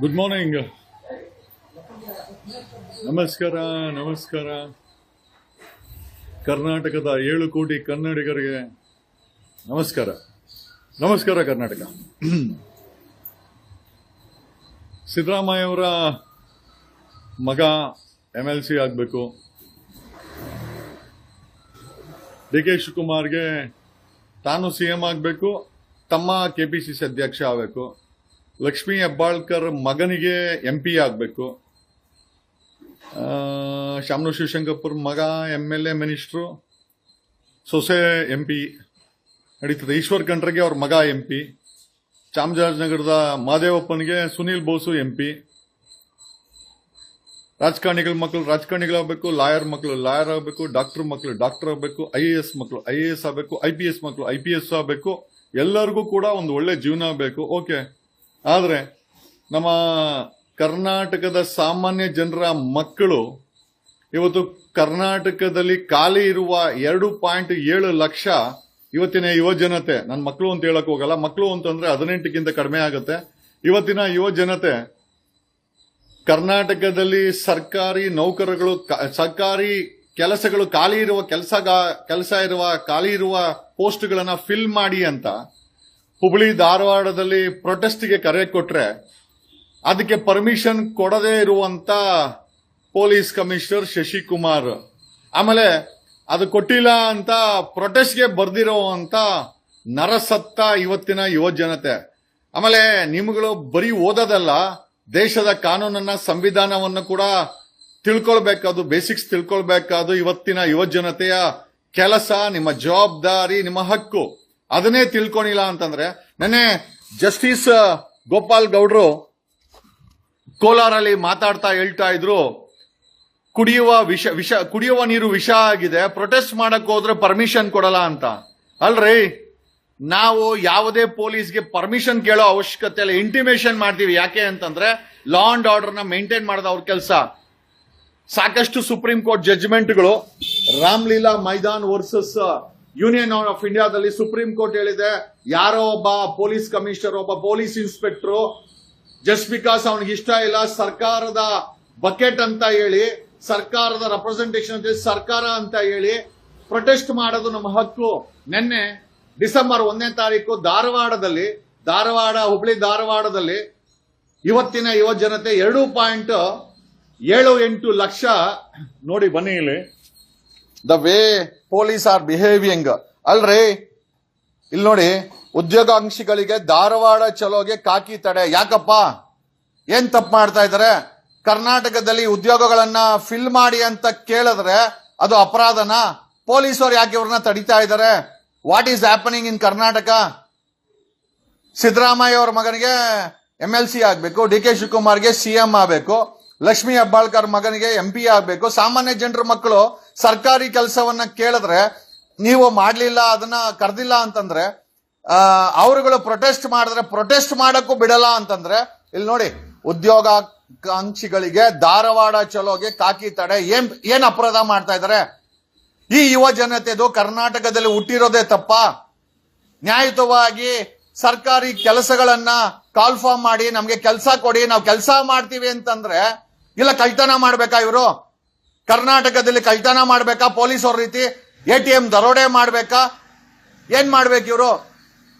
Good morning ನಮಸ್ಕಾರ ನಮಸ್ಕಾರ. ಕರ್ನಾಟಕದ ಏಳು ಕೋಟಿ ಕನ್ನಡಿಗರಿಗೆ ನಮಸ್ಕಾರ. ನಮಸ್ಕಾರ, ಕರ್ನಾಟಕ. ಸಿದ್ದರಾಮಯ್ಯ ಅವರ ಮಗ ಎಂ ಎಲ್ ಸಿ ಆಗಬೇಕು. ಡಿ ಕೆ ಶಿವಕುಮಾರ್ಗೆ ತಾನು ಸಿ ಎಂ ಆಗಬೇಕು, ತಮ್ಮ ಕೆ ಪಿ ಸಿ ಸಿ ಅಧ್ಯಕ್ಷ ಆಗಬೇಕು, ಲಕ್ಷ್ಮೀ ಹೆಬ್ಬಾಳ್ಕರ್ ಮಗನಿಗೆ ಎಂ ಪಿ ಆಗಬೇಕು. ಶಾಮನು ಶಿವಶಂಕರ್ಪುರ್ ಮಗ ಎಂ ಎಲ್ ಎ ಮಿನಿಸ್ಟ್ರು ಸೊಸೆ ಎಂ ಪಿ ನಡೀತದೆ. ಈಶ್ವರ್ ಖಂಡ್ರೆಗೆ ಅವ್ರ ಮಗ ಎಂ ಪಿ ಚಾಮರಾಜನಗರದ ಮಾದೇವಪ್ಪನಿಗೆ ಸುನೀಲ್ ಬೋಸು ಎಂ ಪಿ ರಾಜಕಾರಣಿಗಳ ಮಕ್ಕಳು ರಾಜಕಾರಣಿಗಳಾಗಬೇಕು, ಲಾಯರ್ ಮಕ್ಕಳು ಲಾಯರ್ ಆಗಬೇಕು, ಡಾಕ್ಟರ್ ಮಕ್ಕಳು ಡಾಕ್ಟರ್ ಆಗಬೇಕು, ಐ ಎ ಎಸ್ ಮಕ್ಕಳು ಐ ಎ ಎಸ್ ಆಗಬೇಕು, ಐ ಪಿ ಎಸ್ ಮಕ್ಕಳು ಐ ಪಿ ಎಸ್ ಆಗಬೇಕು, ಎಲ್ಲರಿಗೂ ಕೂಡ ಒಂದು ಒಳ್ಳೆ ಜೀವನ ಬೇಕು ಓಕೆ. ಆದರೆ ನಮ್ಮ ಕರ್ನಾಟಕದ ಸಾಮಾನ್ಯ ಜನರ ಮಕ್ಕಳು ಇವತ್ತು ಕರ್ನಾಟಕದಲ್ಲಿ ಖಾಲಿ ಇರುವ ಎರಡು ಪಾಯಿಂಟ್ ಏಳು ಲಕ್ಷ ಇವತ್ತಿನ ಯುವ ಜನತೆ ನನ್ನ ಮಕ್ಕಳು ಅಂತ ಹೇಳಕ್ ಹೋಗಲ್ಲ ಮಕ್ಕಳು ಅಂತಂದ್ರೆ ಹದಿನೆಂಟಕ್ಕಿಂತ ಕಡಿಮೆ ಆಗುತ್ತೆ. ಇವತ್ತಿನ ಯುವ ಜನತೆ ಕರ್ನಾಟಕದಲ್ಲಿ ಸರ್ಕಾರಿ ನೌಕರಗಳು ಸರ್ಕಾರಿ ಕೆಲಸಗಳು ಖಾಲಿ ಇರುವ ಕೆಲಸ ಕೆಲಸ ಇರುವ, ಖಾಲಿ ಇರುವ ಪೋಸ್ಟ್ಗಳನ್ನ ಫಿಲ್ ಮಾಡಿ ಅಂತ ಹುಬ್ಳಿ ಧಾರವಾಡದಲ್ಲಿ ಪ್ರೊಟೆಸ್ಟ್ಗೆ ಕರೆ ಕೊಟ್ರೆ ಅದಕ್ಕೆ ಪರ್ಮಿಷನ್ ಕೊಡದೇ ಇರುವಂತ ಪೊಲೀಸ್ ಕಮಿಷನರ್ ಶಶಿಕುಮಾರ್. ಆಮೇಲೆ ಅದು ಕೊಟ್ಟಿಲ್ಲ ಅಂತ ಪ್ರೊಟೆಸ್ಟ್ಗೆ ಬರ್ದಿರುವಂತ ನರಸತ್ತ ಇವತ್ತಿನ ಯುವ ಜನತೆ ಆಮೇಲೆ ನಿಮ್ಗಳು ಬರೀ ಓದೋದಲ್ಲ, ದೇಶದ ಕಾನೂನನ್ನ, ಸಂವಿಧಾನವನ್ನು ಕೂಡ ತಿಳ್ಕೊಳ್ಬೇಕಾದ್ರು ಬೇಸಿಕ್ಸ್ ತಿಳ್ಕೊಳ್ಬೇಕಾದ್ರು ಇವತ್ತಿನ ಯುವ ಜನತೆಯ ಕೆಲಸ, ನಿಮ್ಮ ಜವಾಬ್ದಾರಿ, ನಿಮ್ಮ ಹಕ್ಕು. ಅದನ್ನೇ ತಿಳ್ಕೊಂಡಿಲ್ಲ ಅಂತಂದ್ರೆ, ನೆನ್ನೆ ಜಸ್ಟಿಸ್ ಗೋಪಾಲ್ ಗೌಡ್ರು ಕೋಲಾರಲ್ಲಿ ಮಾತಾಡ್ತಾ ಹೇಳ್ತಾ ಇದ್ರು, ಕುಡಿಯುವ ವಿಷ ವಿಷ, ಕುಡಿಯುವ ನೀರು ವಿಷ ಆಗಿದೆ ಪ್ರೊಟೆಸ್ಟ್ ಮಾಡಕ್ ಹೋದ್ರೆ ಪರ್ಮಿಷನ್ ಕೊಡಲ್ಲ ಅಂತ. ಅಲ್ರಿ, ನಾವು ಯಾವುದೇ ಪೊಲೀಸ್ಗೆ ಪರ್ಮಿಷನ್ ಕೇಳೋ ಅವಶ್ಯಕತೆ ಇಲ್ಲ ಇಂಟಿಮೇಷನ್ ಮಾಡ್ತೀವಿ. ಯಾಕೆ ಅಂತಂದ್ರೆ ಲಾ ಅಂಡ್ ಆರ್ಡರ್ನ ಮೇಂಟೈನ್ ಮಾಡೋದು ಅವ್ರ ಕೆಲಸ. ಸಾಕಷ್ಟು supreme court ಜಡ್ಜ್ಮೆಂಟ್ಗಳು Ramlila Maidan versus union of ಇಂಡಿಯಾದಲ್ಲಿ ಸುಪ್ರೀಂ ಕೋರ್ಟ್ ಹೇಳಿದೆ. ಯಾರೋ ಒಬ್ಬ ಪೊಲೀಸ್ ಕಮಿಷನರ್ ಒಬ್ಬ ಪೊಲೀಸ್ ಇನ್ಸ್ಪೆಕ್ಟರ್ ಜಸ್ಟ್ ಬಿಕಾಸ್ ಅವನಿಗೆ ಇಷ್ಟ ಇಲ್ಲ, ಸರ್ಕಾರದ ಬಕೆಟ್ ಅಂತ ಹೇಳಿ, ಸರ್ಕಾರದ ರೆಪ್ರೆಸೆಂಟೇಷನ್ ಅಂತ ಹೇಳಿ, ಸರ್ಕಾರ ಅಂತ ಹೇಳಿ ಪ್ರೊಟೆಸ್ಟ್ ಮಾಡೋದು ನಮ್ಮ ಹಕ್ಕು. ನಿನ್ನೆ ಡಿಸೆಂಬರ್ ಒಂದನೇ ತಾರೀಕು ಧಾರವಾಡದಲ್ಲಿ, ಧಾರವಾಡ, ಹುಬ್ಳಿ ಧಾರವಾಡದಲ್ಲಿ ಇವತ್ತಿನ ಯುವ ಜನತೆ ಎರಡು ಪಾಯಿಂಟ್ ಏಳು ಎಂಟು ಲಕ್ಷ, ನೋಡಿ ಬನ್ನಿ ಇಲ್ಲಿ. The way police are behaving ಅಲ್ರಿ, ಇಲ್ಲಿ ನೋಡಿ ಉದ್ಯೋಗಾಂಕ್ಷಿಗಳಿಗೆ ಧಾರವಾಡ ಚಲೋಗೆ ಕಾಕಿ ತಡೆ. ಯಾಕಪ್ಪ? ಏನ್ ತಪ್ಪು ಮಾಡ್ತಾ ಇದ್ದಾರೆ? ಕರ್ನಾಟಕದಲ್ಲಿ ಉದ್ಯೋಗಗಳನ್ನ ಫಿಲ್ ಮಾಡಿ ಅಂತ ಕೇಳಿದ್ರೆ ಅದು ಅಪರಾಧನ? ಪೊಲೀಸರು ಯಾಕೆ ಇವ್ರನ್ನ ತಡಿತಾ ಇದ್ದಾರೆ? What is happening in Karnataka? Siddaramaiah ಅವರ ಮಗನಿಗೆ ಎಂ ಎಲ್ ಸಿ ಆಗಬೇಕು, ಡಿ ಕೆ ಶಿವಕುಮಾರ್ಗೆ ಸಿಎಂ ಆಗಬೇಕು, ಲಕ್ಷ್ಮೀ ಹೆಬ್ಬಾಳ್ಕರ್ ಮಗನಿಗೆ ಎಂ ಪಿ ಆಗಬೇಕು. ಸಾಮಾನ್ಯ ಜನರ ಮಕ್ಕಳು ಸರ್ಕಾರಿ ಕೆಲಸವನ್ನ ಕೇಳಿದ್ರೆ, ನೀವು ಮಾಡಲಿಲ್ಲ, ಅದನ್ನ ಕರೆದಿಲ್ಲ ಅಂತಂದ್ರೆ ಅವರುಗಳು ಪ್ರೊಟೆಸ್ಟ್ ಮಾಡಿದ್ರೆ ಪ್ರೊಟೆಸ್ಟ್ ಮಾಡಕ್ಕೂ ಬಿಡಲ್ಲ ಅಂತಂದ್ರೆ, ಇಲ್ಲಿ ನೋಡಿ ಉದ್ಯೋಗಾಕಾಂಕ್ಷಿಗಳಿಗೆ ಧಾರವಾಡ ಚಲೋಗೆ ಕಾಕಿ ತಡೆ ಏನ್ ಏನ್ ಅಪರಾಧ ಮಾಡ್ತಾ ಇದ್ದಾರೆ ಈ ಯುವ ಜನತೆದು ಕರ್ನಾಟಕದಲ್ಲಿ ಹುಟ್ಟಿರೋದೇ ತಪ್ಪಾ. ನ್ಯಾಯಯುತವಾಗಿ ಸರ್ಕಾರಿ ಕೆಲಸಗಳನ್ನ ಕಾಲ್ಫಾರ್ಮ್ ಮಾಡಿ ನಮ್ಗೆ ಕೆಲಸ ಕೊಡಿ, ನಾವು ಕೆಲಸ ಮಾಡ್ತೀವಿ ಅಂತಂದ್ರೆ, ಇಲ್ಲ ಕಳ್ತನ ಮಾಡ್ಬೇಕಾ ಇವರು? ಕರ್ನಾಟಕದಲ್ಲಿ ಕಳ್ತನ ಮಾಡ್ಬೇಕಾ? ಪೊಲೀಸ್ ಅವ್ರ ರೀತಿ? ಎ ಟಿ ಎಂ ದರೋಡೆ ಮಾಡ್ಬೇಕಾ? ಏನ್ ಮಾಡ್ಬೇಕು ಇವರು?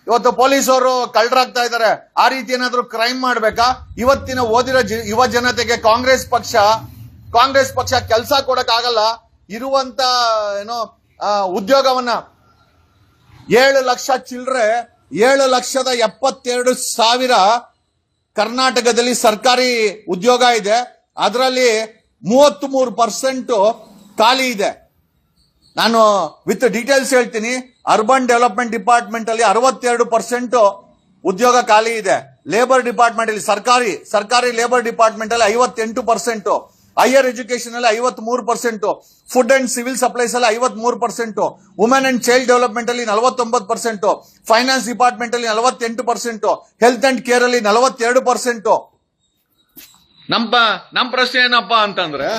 ಇವತ್ತು ಪೊಲೀಸರು ಕಳ್ಳರಾಗ್ತಾ ಇದ್ದಾರೆ. ಆ ರೀತಿ ಏನಾದರೂ ಕ್ರೈಮ್ ಮಾಡ್ಬೇಕಾ? ಇವತ್ತಿನ ಓದಿರೋ ಯುವ ಜನತೆಗೆ ಕಾಂಗ್ರೆಸ್ ಪಕ್ಷ ಕಾಂಗ್ರೆಸ್ ಪಕ್ಷ ಕೆಲಸ ಕೊಡಕ್ ಆಗಲ್ಲ ಇರುವಂತ, ಏನೋ ಉದ್ಯೋಗವನ್ನ ಏಳು ಲಕ್ಷ ಚಿಲ್ಲರೆ ಏಳು ಲಕ್ಷದ ಎಪ್ಪತ್ತೆರಡು ಸಾವಿರ ಕರ್ನಾಟಕದಲ್ಲಿ ಸರ್ಕಾರಿ ಉದ್ಯೋಗ ಇದೆ. ಅದರಲ್ಲಿ ಮೂವತ್ತ್ ಮೂರು ಪರ್ಸೆಂಟ್ ಖಾಲಿ ಇದೆ. ನಾನು ವಿತ್ ಡೀಟೇಲ್ಸ್ ಹೇಳ್ತೀನಿ. ಅರ್ಬನ್ ಡೆವಲಪ್ಮೆಂಟ್ ಡಿಪಾರ್ಟ್ಮೆಂಟ್ ಅಲ್ಲಿ ಅರವತ್ತೆರಡು ಪರ್ಸೆಂಟ್ ಉದ್ಯೋಗ ಖಾಲಿ ಇದೆ. ಲೇಬರ್ ಡಿಪಾರ್ಟ್ಮೆಂಟ್ ಅಲ್ಲಿ ಸರ್ಕಾರಿ ಸರ್ಕಾರಿ ಲೇಬರ್ ಡಿಪಾರ್ಟ್ಮೆಂಟ್ ಅಲ್ಲಿ ಐವತ್ತೆಂಟು ಪರ್ಸೆಂಟ್ ಹೈಯರ್ ಎಜುಕೇಶನ್ ಅಲ್ಲಿ ಐವತ್ ಮೂರು percent food and civil supplies ಅಲ್ಲಿ ಐವತ್ ಮೂರು percent women and child development ಅಲ್ಲಿ ನಲವತ್ತೊಂಬತ್ತು ಪರ್ಸೆಂಟ್ ಫೈನಾನ್ಸ್ ಡಿಪಾರ್ಟ್ಮೆಂಟ್ ಅಲ್ಲಿ ನಲವತ್ತೆಂಟು ಪರ್ಸೆಂಟ್ ಹೆಲ್ತ್ ಅಂಡ್ ಕೇರ್ ಅಲ್ಲಿ ನಲವತ್ತೆರಡು ಪರ್ಸೆಂಟ್ ನಮ್ಮ ನಮ್ಮ ಪ್ರಶ್ನೆ ಏನಪ್ಪಾ ಅಂತಂದ್ರೆ,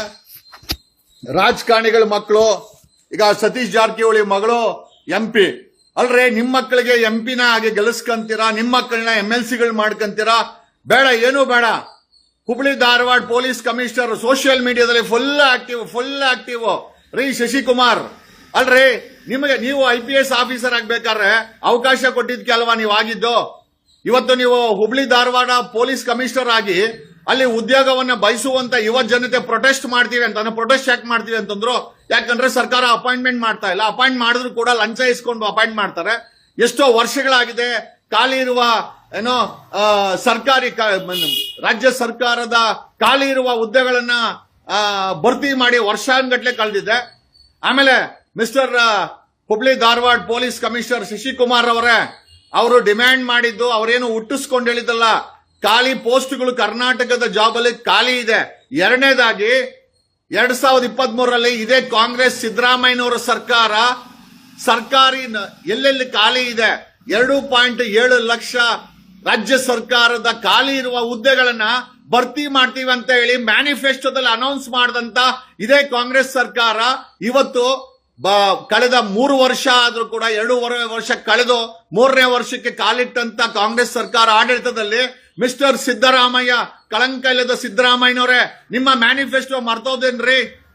ರಾಜಕಾರಣಿಗಳ ಮಕ್ಕಳು, ಈಗ ಸತೀಶ್ ಜಾರಕಿಹೊಳಿ ಮಗಳು ಎಂ ಪಿ ಅಲ್ರಿ ನಿಮ್ಮ ಮಕ್ಕಳಿಗೆ ಎಂ ಪಿನ ಹಾಗೆ ಗೆಲ್ಲಿಸ್ಕೊಂತೀರಾ? ನಿಮ್ಮ ಮಕ್ಕಳನ್ನ ಎಂ ಎಲ್ ಸಿಗಳು ಮಾಡ್ಕೊಂತೀರಾ? ಬೇಡ, ಏನೂ ಬೇಡ. Hubli Dharwad police commissioner social ಮೀಡಿಯಾದಲ್ಲಿ ಫುಲ್ ಆಕ್ಟಿವ್ ಫುಲ್ ಆಕ್ಟಿವ್ ರೀ, ಶಶಿಕುಮಾರ್. ಅಲ್ರಿ, ನಿಮಗೆ ನೀವು ಐ ಪಿ ಎಸ್ ಆಫೀಸರ್ ಆಗ್ಬೇಕಾದ್ರೆ ಅವಕಾಶ ಕೊಟ್ಟಿದ್ಕೆ ಅಲ್ವಾ ನೀವು ಆಗಿದ್ದು? ಇವತ್ತು ನೀವು ಹುಬ್ಳಿ ಧಾರವಾಡ ಪೊಲೀಸ್ ಕಮಿಷನರ್ ಆಗಿ ಅಲ್ಲಿ ಉದ್ಯೋಗವನ್ನ ಬಯಸುವಂತ ಯುವ ಜನತೆ ಪ್ರೊಟೆಸ್ಟ್ ಮಾಡ್ತೀವಿ ಅಂತ ಪ್ರೊಟೆಸ್ಟ್ ಯಾಕೆ ಮಾಡ್ತೀವಿ ಅಂತಂದ್ರು, ಯಾಕಂದ್ರೆ ಸರ್ಕಾರ ಅಪಾಯಿಂಟ್ಮೆಂಟ್ ಮಾಡ್ತಾ ಇಲ್ಲ. ಅಪಾಯಿಂಟ್ ಮಾಡಿದ್ರು ಕೂಡ ಲಂಚ ಇಸ್ಕೊಂಡು ಅಪಾಯಿಂಟ್ ಮಾಡ್ತಾರೆ. ಎಷ್ಟೋ ವರ್ಷಗಳಾಗಿದೆ, ಖಾಲಿ ಇರುವ, ಏನೋ ಸರ್ಕಾರಿ ರಾಜ್ಯ ಸರ್ಕಾರದ ಖಾಲಿ ಇರುವ ಹುದ್ದೆಗಳನ್ನ ಭರ್ತಿ ಮಾಡಿ ವರ್ಷಾನ್ಗಟ್ಲೆ ಕಳೆದಿದೆ. ಆಮೇಲೆ mister Hubli Dharwad police commissioner Shashikumar ಅವರೇ, ಅವರು ಡಿಮ್ಯಾಂಡ್ ಮಾಡಿದ್ದು, ಅವರೇನು ಹುಟ್ಟಿಸ್ಕೊಂಡು ಹೇಳಿದ್ದಲ್ಲ ಖಾಲಿ ಪೋಸ್ಟ್ಗಳು ಕರ್ನಾಟಕದ ಜಾಬ್ ಅಲ್ಲಿ ಖಾಲಿ ಇದೆ. ಎರಡನೇದಾಗಿ, ಎರಡ್ ಸಾವಿರದ ಇಪ್ಪತ್ತ್ ಮೂರರಲ್ಲಿ ಇದೇ ಕಾಂಗ್ರೆಸ್ ಸಿದ್ದರಾಮಯ್ಯನವರ ಸರ್ಕಾರ ಸರ್ಕಾರಿ ಎಲ್ಲೆಲ್ಲಿ ಖಾಲಿ ಇದೆ? ಎರಡು ಪಾಯಿಂಟ್ ಏಳು ಲಕ್ಷ ರಾಜ್ಯ ಸರ್ಕಾರದ ಖಾಲಿ ಇರುವ ಹುದ್ದೆಗಳನ್ನ ಭರ್ತಿ ಮಾಡ್ತೀವಿ ಅಂತ ಹೇಳಿ ಮ್ಯಾನಿಫೆಸ್ಟೋದಲ್ಲಿ ಅನೌನ್ಸ್ ಮಾಡಿದಂತ ಇದೇ ಕಾಂಗ್ರೆಸ್ ಸರ್ಕಾರ. ಇವತ್ತು ಬ- ಕಳೆದ ಮೂರು ವರ್ಷ ಆದರೂ ಕೂಡ ಎರಡೂವರೆ ವರ್ಷ ಕಳೆದು ಮೂರನೇ ವರ್ಷಕ್ಕೆ ಕಾಲಿಟ್ಟಂತ ಕಾಂಗ್ರೆಸ್ ಸರ್ಕಾರ ಆಡಳಿತದಲ್ಲಿ ಮಿಸ್ಟರ್ ಸಿದ್ದರಾಮಯ್ಯ, ಕಳಂಕ ಇಲ್ಲದ ಸಿದ್ದರಾಮಯ್ಯನವರೇ, ನಿಮ್ಮ ಮ್ಯಾನಿಫೆಸ್ಟೋ ಮರ್ತೋದೇನ್ರಿ?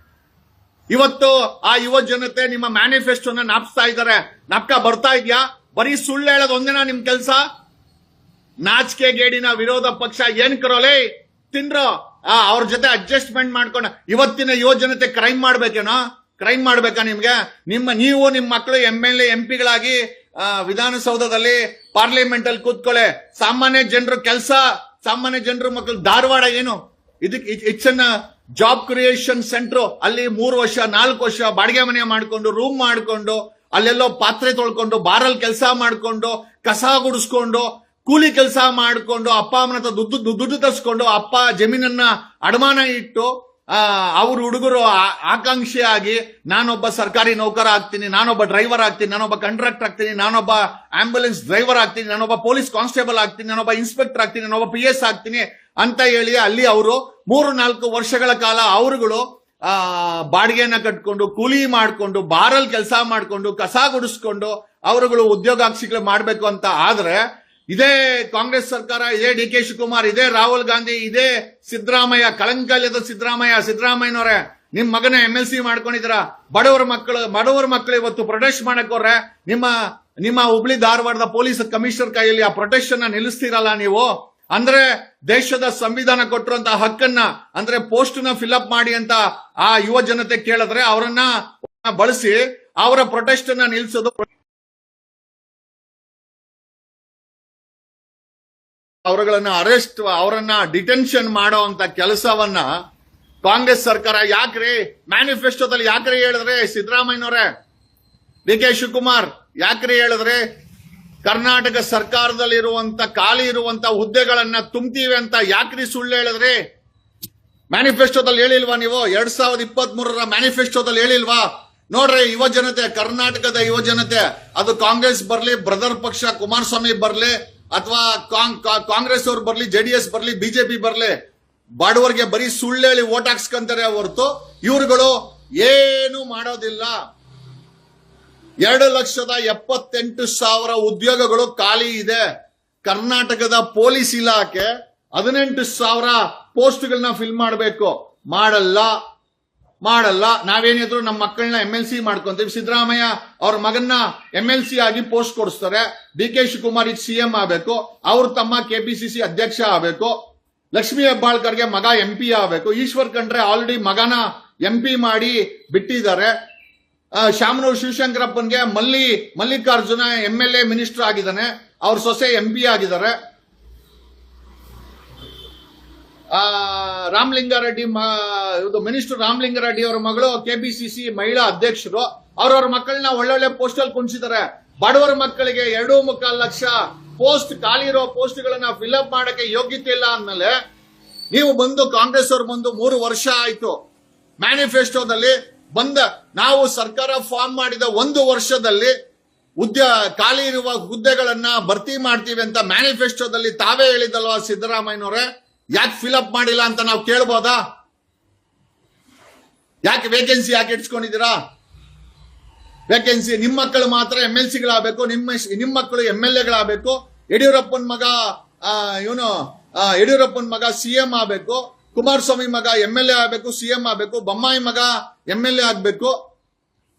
ಇವತ್ತು ಆ ಯುವ ಜನತೆ ನಿಮ್ಮ ಮ್ಯಾನಿಫೆಸ್ಟೋನ ನಾಪ್ಸ್ತಾ ಇದ್ದಾರೆ. ನಾಪ್ಕ ಬರ್ತಾ ಇದ್ಯಾ? ಬರೀ ಸುಳ್ಳು ಹೇಳೋದು ಒಂದಿನ ನಿಮ್ ಕೆಲಸ? ನಾಚಿಕೆ ಗೇಡಿನ ವಿರೋಧ ಪಕ್ಷ ಏನ್ ಕರೋಲೇ ತಿನ್ರೋ. ಅವ್ರ ಜೊತೆ ಅಡ್ಜಸ್ಟ್ಮೆಂಟ್ ಮಾಡ್ಕೊಂಡ ಇವತ್ತಿನ ಯುವ ಜನತೆ ಕ್ರೈಮ್ ಮಾಡ್ಬೇಕೇನೋ? ಕ್ರೈಮ್ ಮಾಡಬೇಕಾ ನಿಮ್ಗೆ? ನಿಮ್ಮ ನೀವು ನಿಮ್ಮ ಮಕ್ಕಳು ಎಂ ಎಲ್ ಎಂ ಪಿಗಳಾಗಿ ವಿಧಾನಸೌಧದಲ್ಲಿ ಪಾರ್ಲಿಮೆಂಟ್ ಅಲ್ಲಿ ಕೂತ್ಕೊಳ್ಳೆ. ಸಾಮಾನ್ಯ ಜನರು ಕೆಲಸ, ಸಾಮಾನ್ಯ ಜನರು ಮಕ್ಕಳು ಧಾರವಾಡ ಏನು? ಇದಕ್ಕೆ ಇಟ್ಸ್ ಜಾಬ್ ಕ್ರಿಯೇಷನ್ ಸೆಂಟರ್ ಅಲ್ಲಿ ಮೂರು ವರ್ಷ, ನಾಲ್ಕು ವರ್ಷ ಬಾಡಿಗೆ ಮನೆ ಮಾಡಿಕೊಂಡು ರೂಮ್ ಮಾಡಿಕೊಂಡು, ಅಲ್ಲೆಲ್ಲೋ ಪಾತ್ರೆ ತೊಳ್ಕೊಂಡು, ಬಾರಲ್ಲಿ ಕೆಲಸ ಮಾಡಿಕೊಂಡು, ಕಸ ಗುಡಿಸ್ಕೊಂಡು, ಕೂಲಿ ಕೆಲಸ ಮಾಡಿಕೊಂಡು, ಅಪ್ಪ ಅಮ್ಮನ ದುಡ್ಡು ದುಡ್ಡು ತರಿಸ್ಕೊಂಡು, ಅಪ್ಪ ಜಮೀನನ್ನ ಅಡಮಾನ ಇಟ್ಟು ಅವ್ರ ಹುಡುಗರು ಆಕಾಂಕ್ಷಿಯಾಗಿ, ನಾನೊಬ್ಬ ಸರ್ಕಾರಿ ನೌಕರ ಆಗ್ತೀನಿ, ನಾನೊಬ್ಬ ಡ್ರೈವರ್ ಆಗ್ತೀನಿ, ನಾನೊಬ್ಬ ಕಂಟ್ರಾಕ್ಟರ್ ಆಗ್ತೀನಿ, ನಾನೊಬ್ಬ ಆಂಬ್ಯುಲೆನ್ಸ್ ಡ್ರೈವರ್ ಆಗ್ತೀನಿ, ನಾನೊಬ್ಬ ಪೊಲೀಸ್ ಕಾನ್ಸ್ಟೇಬಲ್ ಆಗ್ತೀನಿ, ನಾನೊಬ್ಬ ಇನ್ಸ್ಪೆಕ್ಟರ್ ಆಗ್ತೀನಿ, ನಾನೊಬ್ಬ ಪಿ ಎಸ್ ಆಗ್ತೀನಿ ಅಂತ ಹೇಳಿ ಅಲ್ಲಿ ಅವರು ಮೂರು ನಾಲ್ಕು ವರ್ಷಗಳ ಕಾಲ ಅವರುಗಳು, ಆ, ಬಾಡಿಗೆಯನ್ನ ಕಟ್ಕೊಂಡು, ಕೂಲಿ ಮಾಡ್ಕೊಂಡು, ಬಾರಲ್ ಕೆಲಸ ಮಾಡ್ಕೊಂಡು, ಕಸ ಗುಡಿಸ್ಕೊಂಡು ಅವರುಗಳು ಉದ್ಯೋಗಾಕ್ಷಿಗಳು ಮಾಡಬೇಕು ಅಂತ ಆದ್ರೆ ಇದೇ ಕಾಂಗ್ರೆಸ್ ಸರ್ಕಾರ, ಇದೇ ಡಿ ಕೆ ಶಿವಕುಮಾರ್, ಇದೇ ರಾಹುಲ್ ಗಾಂಧಿ, ಇದೇ ಸಿದ್ದರಾಮಯ್ಯ ಕಳಂಕಲ್ಯದ ಸಿದ್ದರಾಮಯ್ಯ, ಸಿದ್ದರಾಮಯ್ಯನವರೇ, ನಿಮ್ ಮಗನ ಎಂ ಎಲ್ ಸಿ ಮಾಡ್ಕೊಂಡಿದ್ರ ಬಡವರ ಮಕ್ಕಳು ಬಡವರ ಮಕ್ಕಳು ಇವತ್ತು ಪ್ರೊಟೆಸ್ಟ್ ಮಾಡಕ್ ನಿಮ್ಮ ನಿಮ್ಮ ಹುಬ್ಳಿ ಧಾರವಾಡದ ಪೊಲೀಸ್ ಕಮಿಷನರ್ ಕೈಯಲ್ಲಿ ಆ ಪ್ರೊಟೆಸ್ಟ್ ಅನ್ನ ನಿಲ್ಲಿಸ್ತೀರಲ್ಲ ನೀವು? ಅಂದ್ರೆ ದೇಶದ ಸಂವಿಧಾನ ಕೊಟ್ಟಿರುವಂತ ಹಕ್ಕನ್ನ, ಅಂದ್ರೆ ಪೋಸ್ಟ್ನ ಫಿಲ್ಅಪ್ ಮಾಡಿ ಅಂತ ಆ ಯುವ ಜನತೆ ಕೇಳಿದ್ರೆ ಅವರನ್ನ ಬಳಸಿ ಅವರ ಪ್ರೊಟೆಸ್ಟ್ ಅನ್ನ ನಿಲ್ಲಿಸೋದು ಅವರುಗಳನ್ನ ಅರೆಸ್ಟ್, ಅವರನ್ನ ಡಿಟೆನ್ಷನ್ ಮಾಡೋ ಅಂತ ಕೆಲಸವನ್ನ ಕಾಂಗ್ರೆಸ್ ಸರ್ಕಾರ ಯಾಕ್ರಿ ಮ್ಯಾನಿಫೆಸ್ಟೋದಲ್ಲಿ ಯಾಕ್ರಿ ಹೇಳಿದ್ರೆ ಸಿದ್ದರಾಮಯ್ಯನವರೇ? ಡಿ ಕೆ ಶಿವಕುಮಾರ್ ಯಾಕ್ರಿ ಹೇಳಿದ್ರೆ ಕರ್ನಾಟಕ ಸರ್ಕಾರದಲ್ಲಿ ಇರುವಂತ ಖಾಲಿ ಇರುವಂತ ಹುದ್ದೆಗಳನ್ನ ತುಂಬ್ತೀವಿ ಅಂತ ಯಾಕ್ರಿ ಸುಳ್ಳು ಹೇಳಿದ್ರಿ? ಮ್ಯಾನಿಫೆಸ್ಟೋದಲ್ಲಿ ಹೇಳಿಲ್ವಾ ನೀವು? ಎರಡ್ ಸಾವಿರದ ಇಪ್ಪತ್ತ್ ಮೂರರ ಮ್ಯಾನಿಫೆಸ್ಟೋದಲ್ಲಿ ಹೇಳಿಲ್ವಾ? ನೋಡ್ರಿ ಯುವ ಜನತೆ ಕರ್ನಾಟಕದ ಯುವ ಜನತೆ ಅದು ಕಾಂಗ್ರೆಸ್ ಬರ್ಲಿ, ಬ್ರದರ್ ಪಕ್ಷ, ಕುಮಾರಸ್ವಾಮಿ ಬರ್ಲಿ ಅಥವಾ ಕಾಂಗ್ರೆಸ್ ಅವ್ರು ಬರ್ಲಿ ಜೆಡಿಎಸ್ ಬರ್ಲಿ ಬಿಜೆಪಿ ಬರ್ಲಿ ಬಡವರಿಗೆ ಬರೀ ಸುಳ್ಳು ಹೇಳಿ ಓಟ್ ಹಾಕ್ಸ್ಕೊಂತಾರೆ ಹೊರತು ಇವ್ರುಗಳು ಏನು ಮಾಡೋದಿಲ್ಲ. ಎರಡು ಲಕ್ಷದ ಎಪ್ಪತ್ತೆಂಟು ಸಾವಿರ ಉದ್ಯೋಗಗಳು ಖಾಲಿ ಇದೆ. ಕರ್ನಾಟಕದ ಪೊಲೀಸ್ ಇಲಾಖೆ ಹದಿನೆಂಟು ಸಾವಿರ ಪೋಸ್ಟ್ಗಳನ್ನ ಫಿಲ್ ಮಾಡಬೇಕು. ಮಾಡಲ್ಲ. ಮಾಡಲ್ಲ. ನಾವೇನಿದ್ರು ನಮ್ಮ ಮಕ್ಕಳನ್ನ ಎಂ ಎಲ್ ಸಿ ಮಾಡ್ಕೊಂತೀವಿ. ಸಿದ್ದರಾಮಯ್ಯ ಅವ್ರ ಮಗನ್ನ ಎಂ ಎಲ್ ಸಿ ಆಗಿ ಪೋಸ್ಟ್ ಕೊಡಿಸ್ತಾರೆ. ಡಿ ಕೆ ಶಿವಕುಮಾರ್ ಈಗ ಸಿಎಂ ಆಗಬೇಕು. ಅವ್ರ ತಮ್ಮ ಕೆಪಿಸಿಸಿ ಅಧ್ಯಕ್ಷ ಆಗಬೇಕು. ಲಕ್ಷ್ಮೀ ಹೆಬ್ಬಾಳ್ಕರ್ಗೆ ಮಗ ಎಂ ಪಿ ಆಗಬೇಕು. ಈಶ್ವರ್ ಖಂಡ್ರೆ ಆಲ್ರೆಡಿ ಮಗನ ಎಂ ಪಿ ಮಾಡಿ ಬಿಟ್ಟಿದ್ದಾರೆ. Shamanur ಶಿವಶಂಕರಪ್ಪನ್ಗೆ Malli Mallikarjuna M L A minister ಆಗಿದ್ದಾನೆ. ಅವ್ರ ಸೊಸೆ ಎಂ ಪಿ ಆಗಿದ್ದಾರೆ. ಆ, ರಾಮಲಿಂಗಾರೆಡ್ಡಿ ಇದು ಮಿನಿಸ್ಟರ್ ರಾಮಲಿಂಗಾರೆಡ್ಡಿ ಅವರ ಮಗಳು ಕೆಪಿಸಿಸಿ ಮಹಿಳಾ ಅಧ್ಯಕ್ಷರು ಅವ್ರವ್ರ ಮಕ್ಕಳನ್ನ ಒಳ್ಳೊಳ್ಳೆ ಪೋಸ್ಟ್ ಅಲ್ಲಿ ಕುಣಿಸಿದ್ದಾರೆ ಬಡವರ ಮಕ್ಕಳಿಗೆ ಎರಡು ಮುಕ್ಕಾಲು ಲಕ್ಷ ಪೋಸ್ಟ್ ಖಾಲಿ ಇರೋ ಪೋಸ್ಟ್ ಗಳನ್ನ ಫಿಲ್ಅಪ್ ಮಾಡಕ್ಕೆ ಯೋಗ್ಯತೆ ಇಲ್ಲ ಅಂದ್ಮೇಲೆ ನೀವು ಬಂದು ಕಾಂಗ್ರೆಸ್ ಅವ್ರು ಬಂದು ಮೂರು ವರ್ಷ ಆಯ್ತು. ಮ್ಯಾನಿಫೆಸ್ಟೋದಲ್ಲಿ ಬಂದ ನಾವು ಸರ್ಕಾರ ಫಾರ್ಮ್ ಮಾಡಿದ ಒಂದು ವರ್ಷದಲ್ಲಿ ಉದ್ಯ ಖಾಲಿ ಇರುವ ಹುದ್ದೆಗಳನ್ನ ಭರ್ತಿ ಮಾಡ್ತೀವಿ ಅಂತ ಮ್ಯಾನಿಫೆಸ್ಟೋದಲ್ಲಿ ತಾವೇ ಹೇಳಿದಲ್ವಾ ಸಿದ್ದರಾಮಯ್ಯನವರೇ? ಯಾಕೆ ಫಿಲಪ್ ಮಾಡಿಲ್ಲ ಅಂತ ನಾವು ಕೇಳ್ಬೋದಾ? ಯಾಕೆ ವೇಕೆನ್ಸಿ ಯಾಕೆ ಇಟ್ಸ್ಕೊಂಡಿದ್ದೀರಾ? ವೇಕೆನ್ಸಿ ನಿಮ್ಮ ಮಕ್ಕಳು ಮಾತ್ರ ಎಂ ಎಲ್ ಸಿಗಳಾಗಬೇಕು ನಿಮ್ಮ ನಿಮ್ಮ ಮಕ್ಕಳು ಎಂ ಎಲ್ ಎಗಳಾಗಬೇಕು ಯಡಿಯೂರಪ್ಪನ ಮಗ ಇವನು ಯಡಿಯೂರಪ್ಪನ ಮಗ ಸಿ ಎಂ ಆಗಬೇಕು, ಕುಮಾರಸ್ವಾಮಿ ಮಗ ಎಂ ಎಲ್ ಎ ಆಗಬೇಕು ಸಿ ಎಂ ಆಗಬೇಕು, ಬೊಮ್ಮಾಯಿ ಮಗ ಎಂ ಎಲ್ ಎ ಆಗಬೇಕು,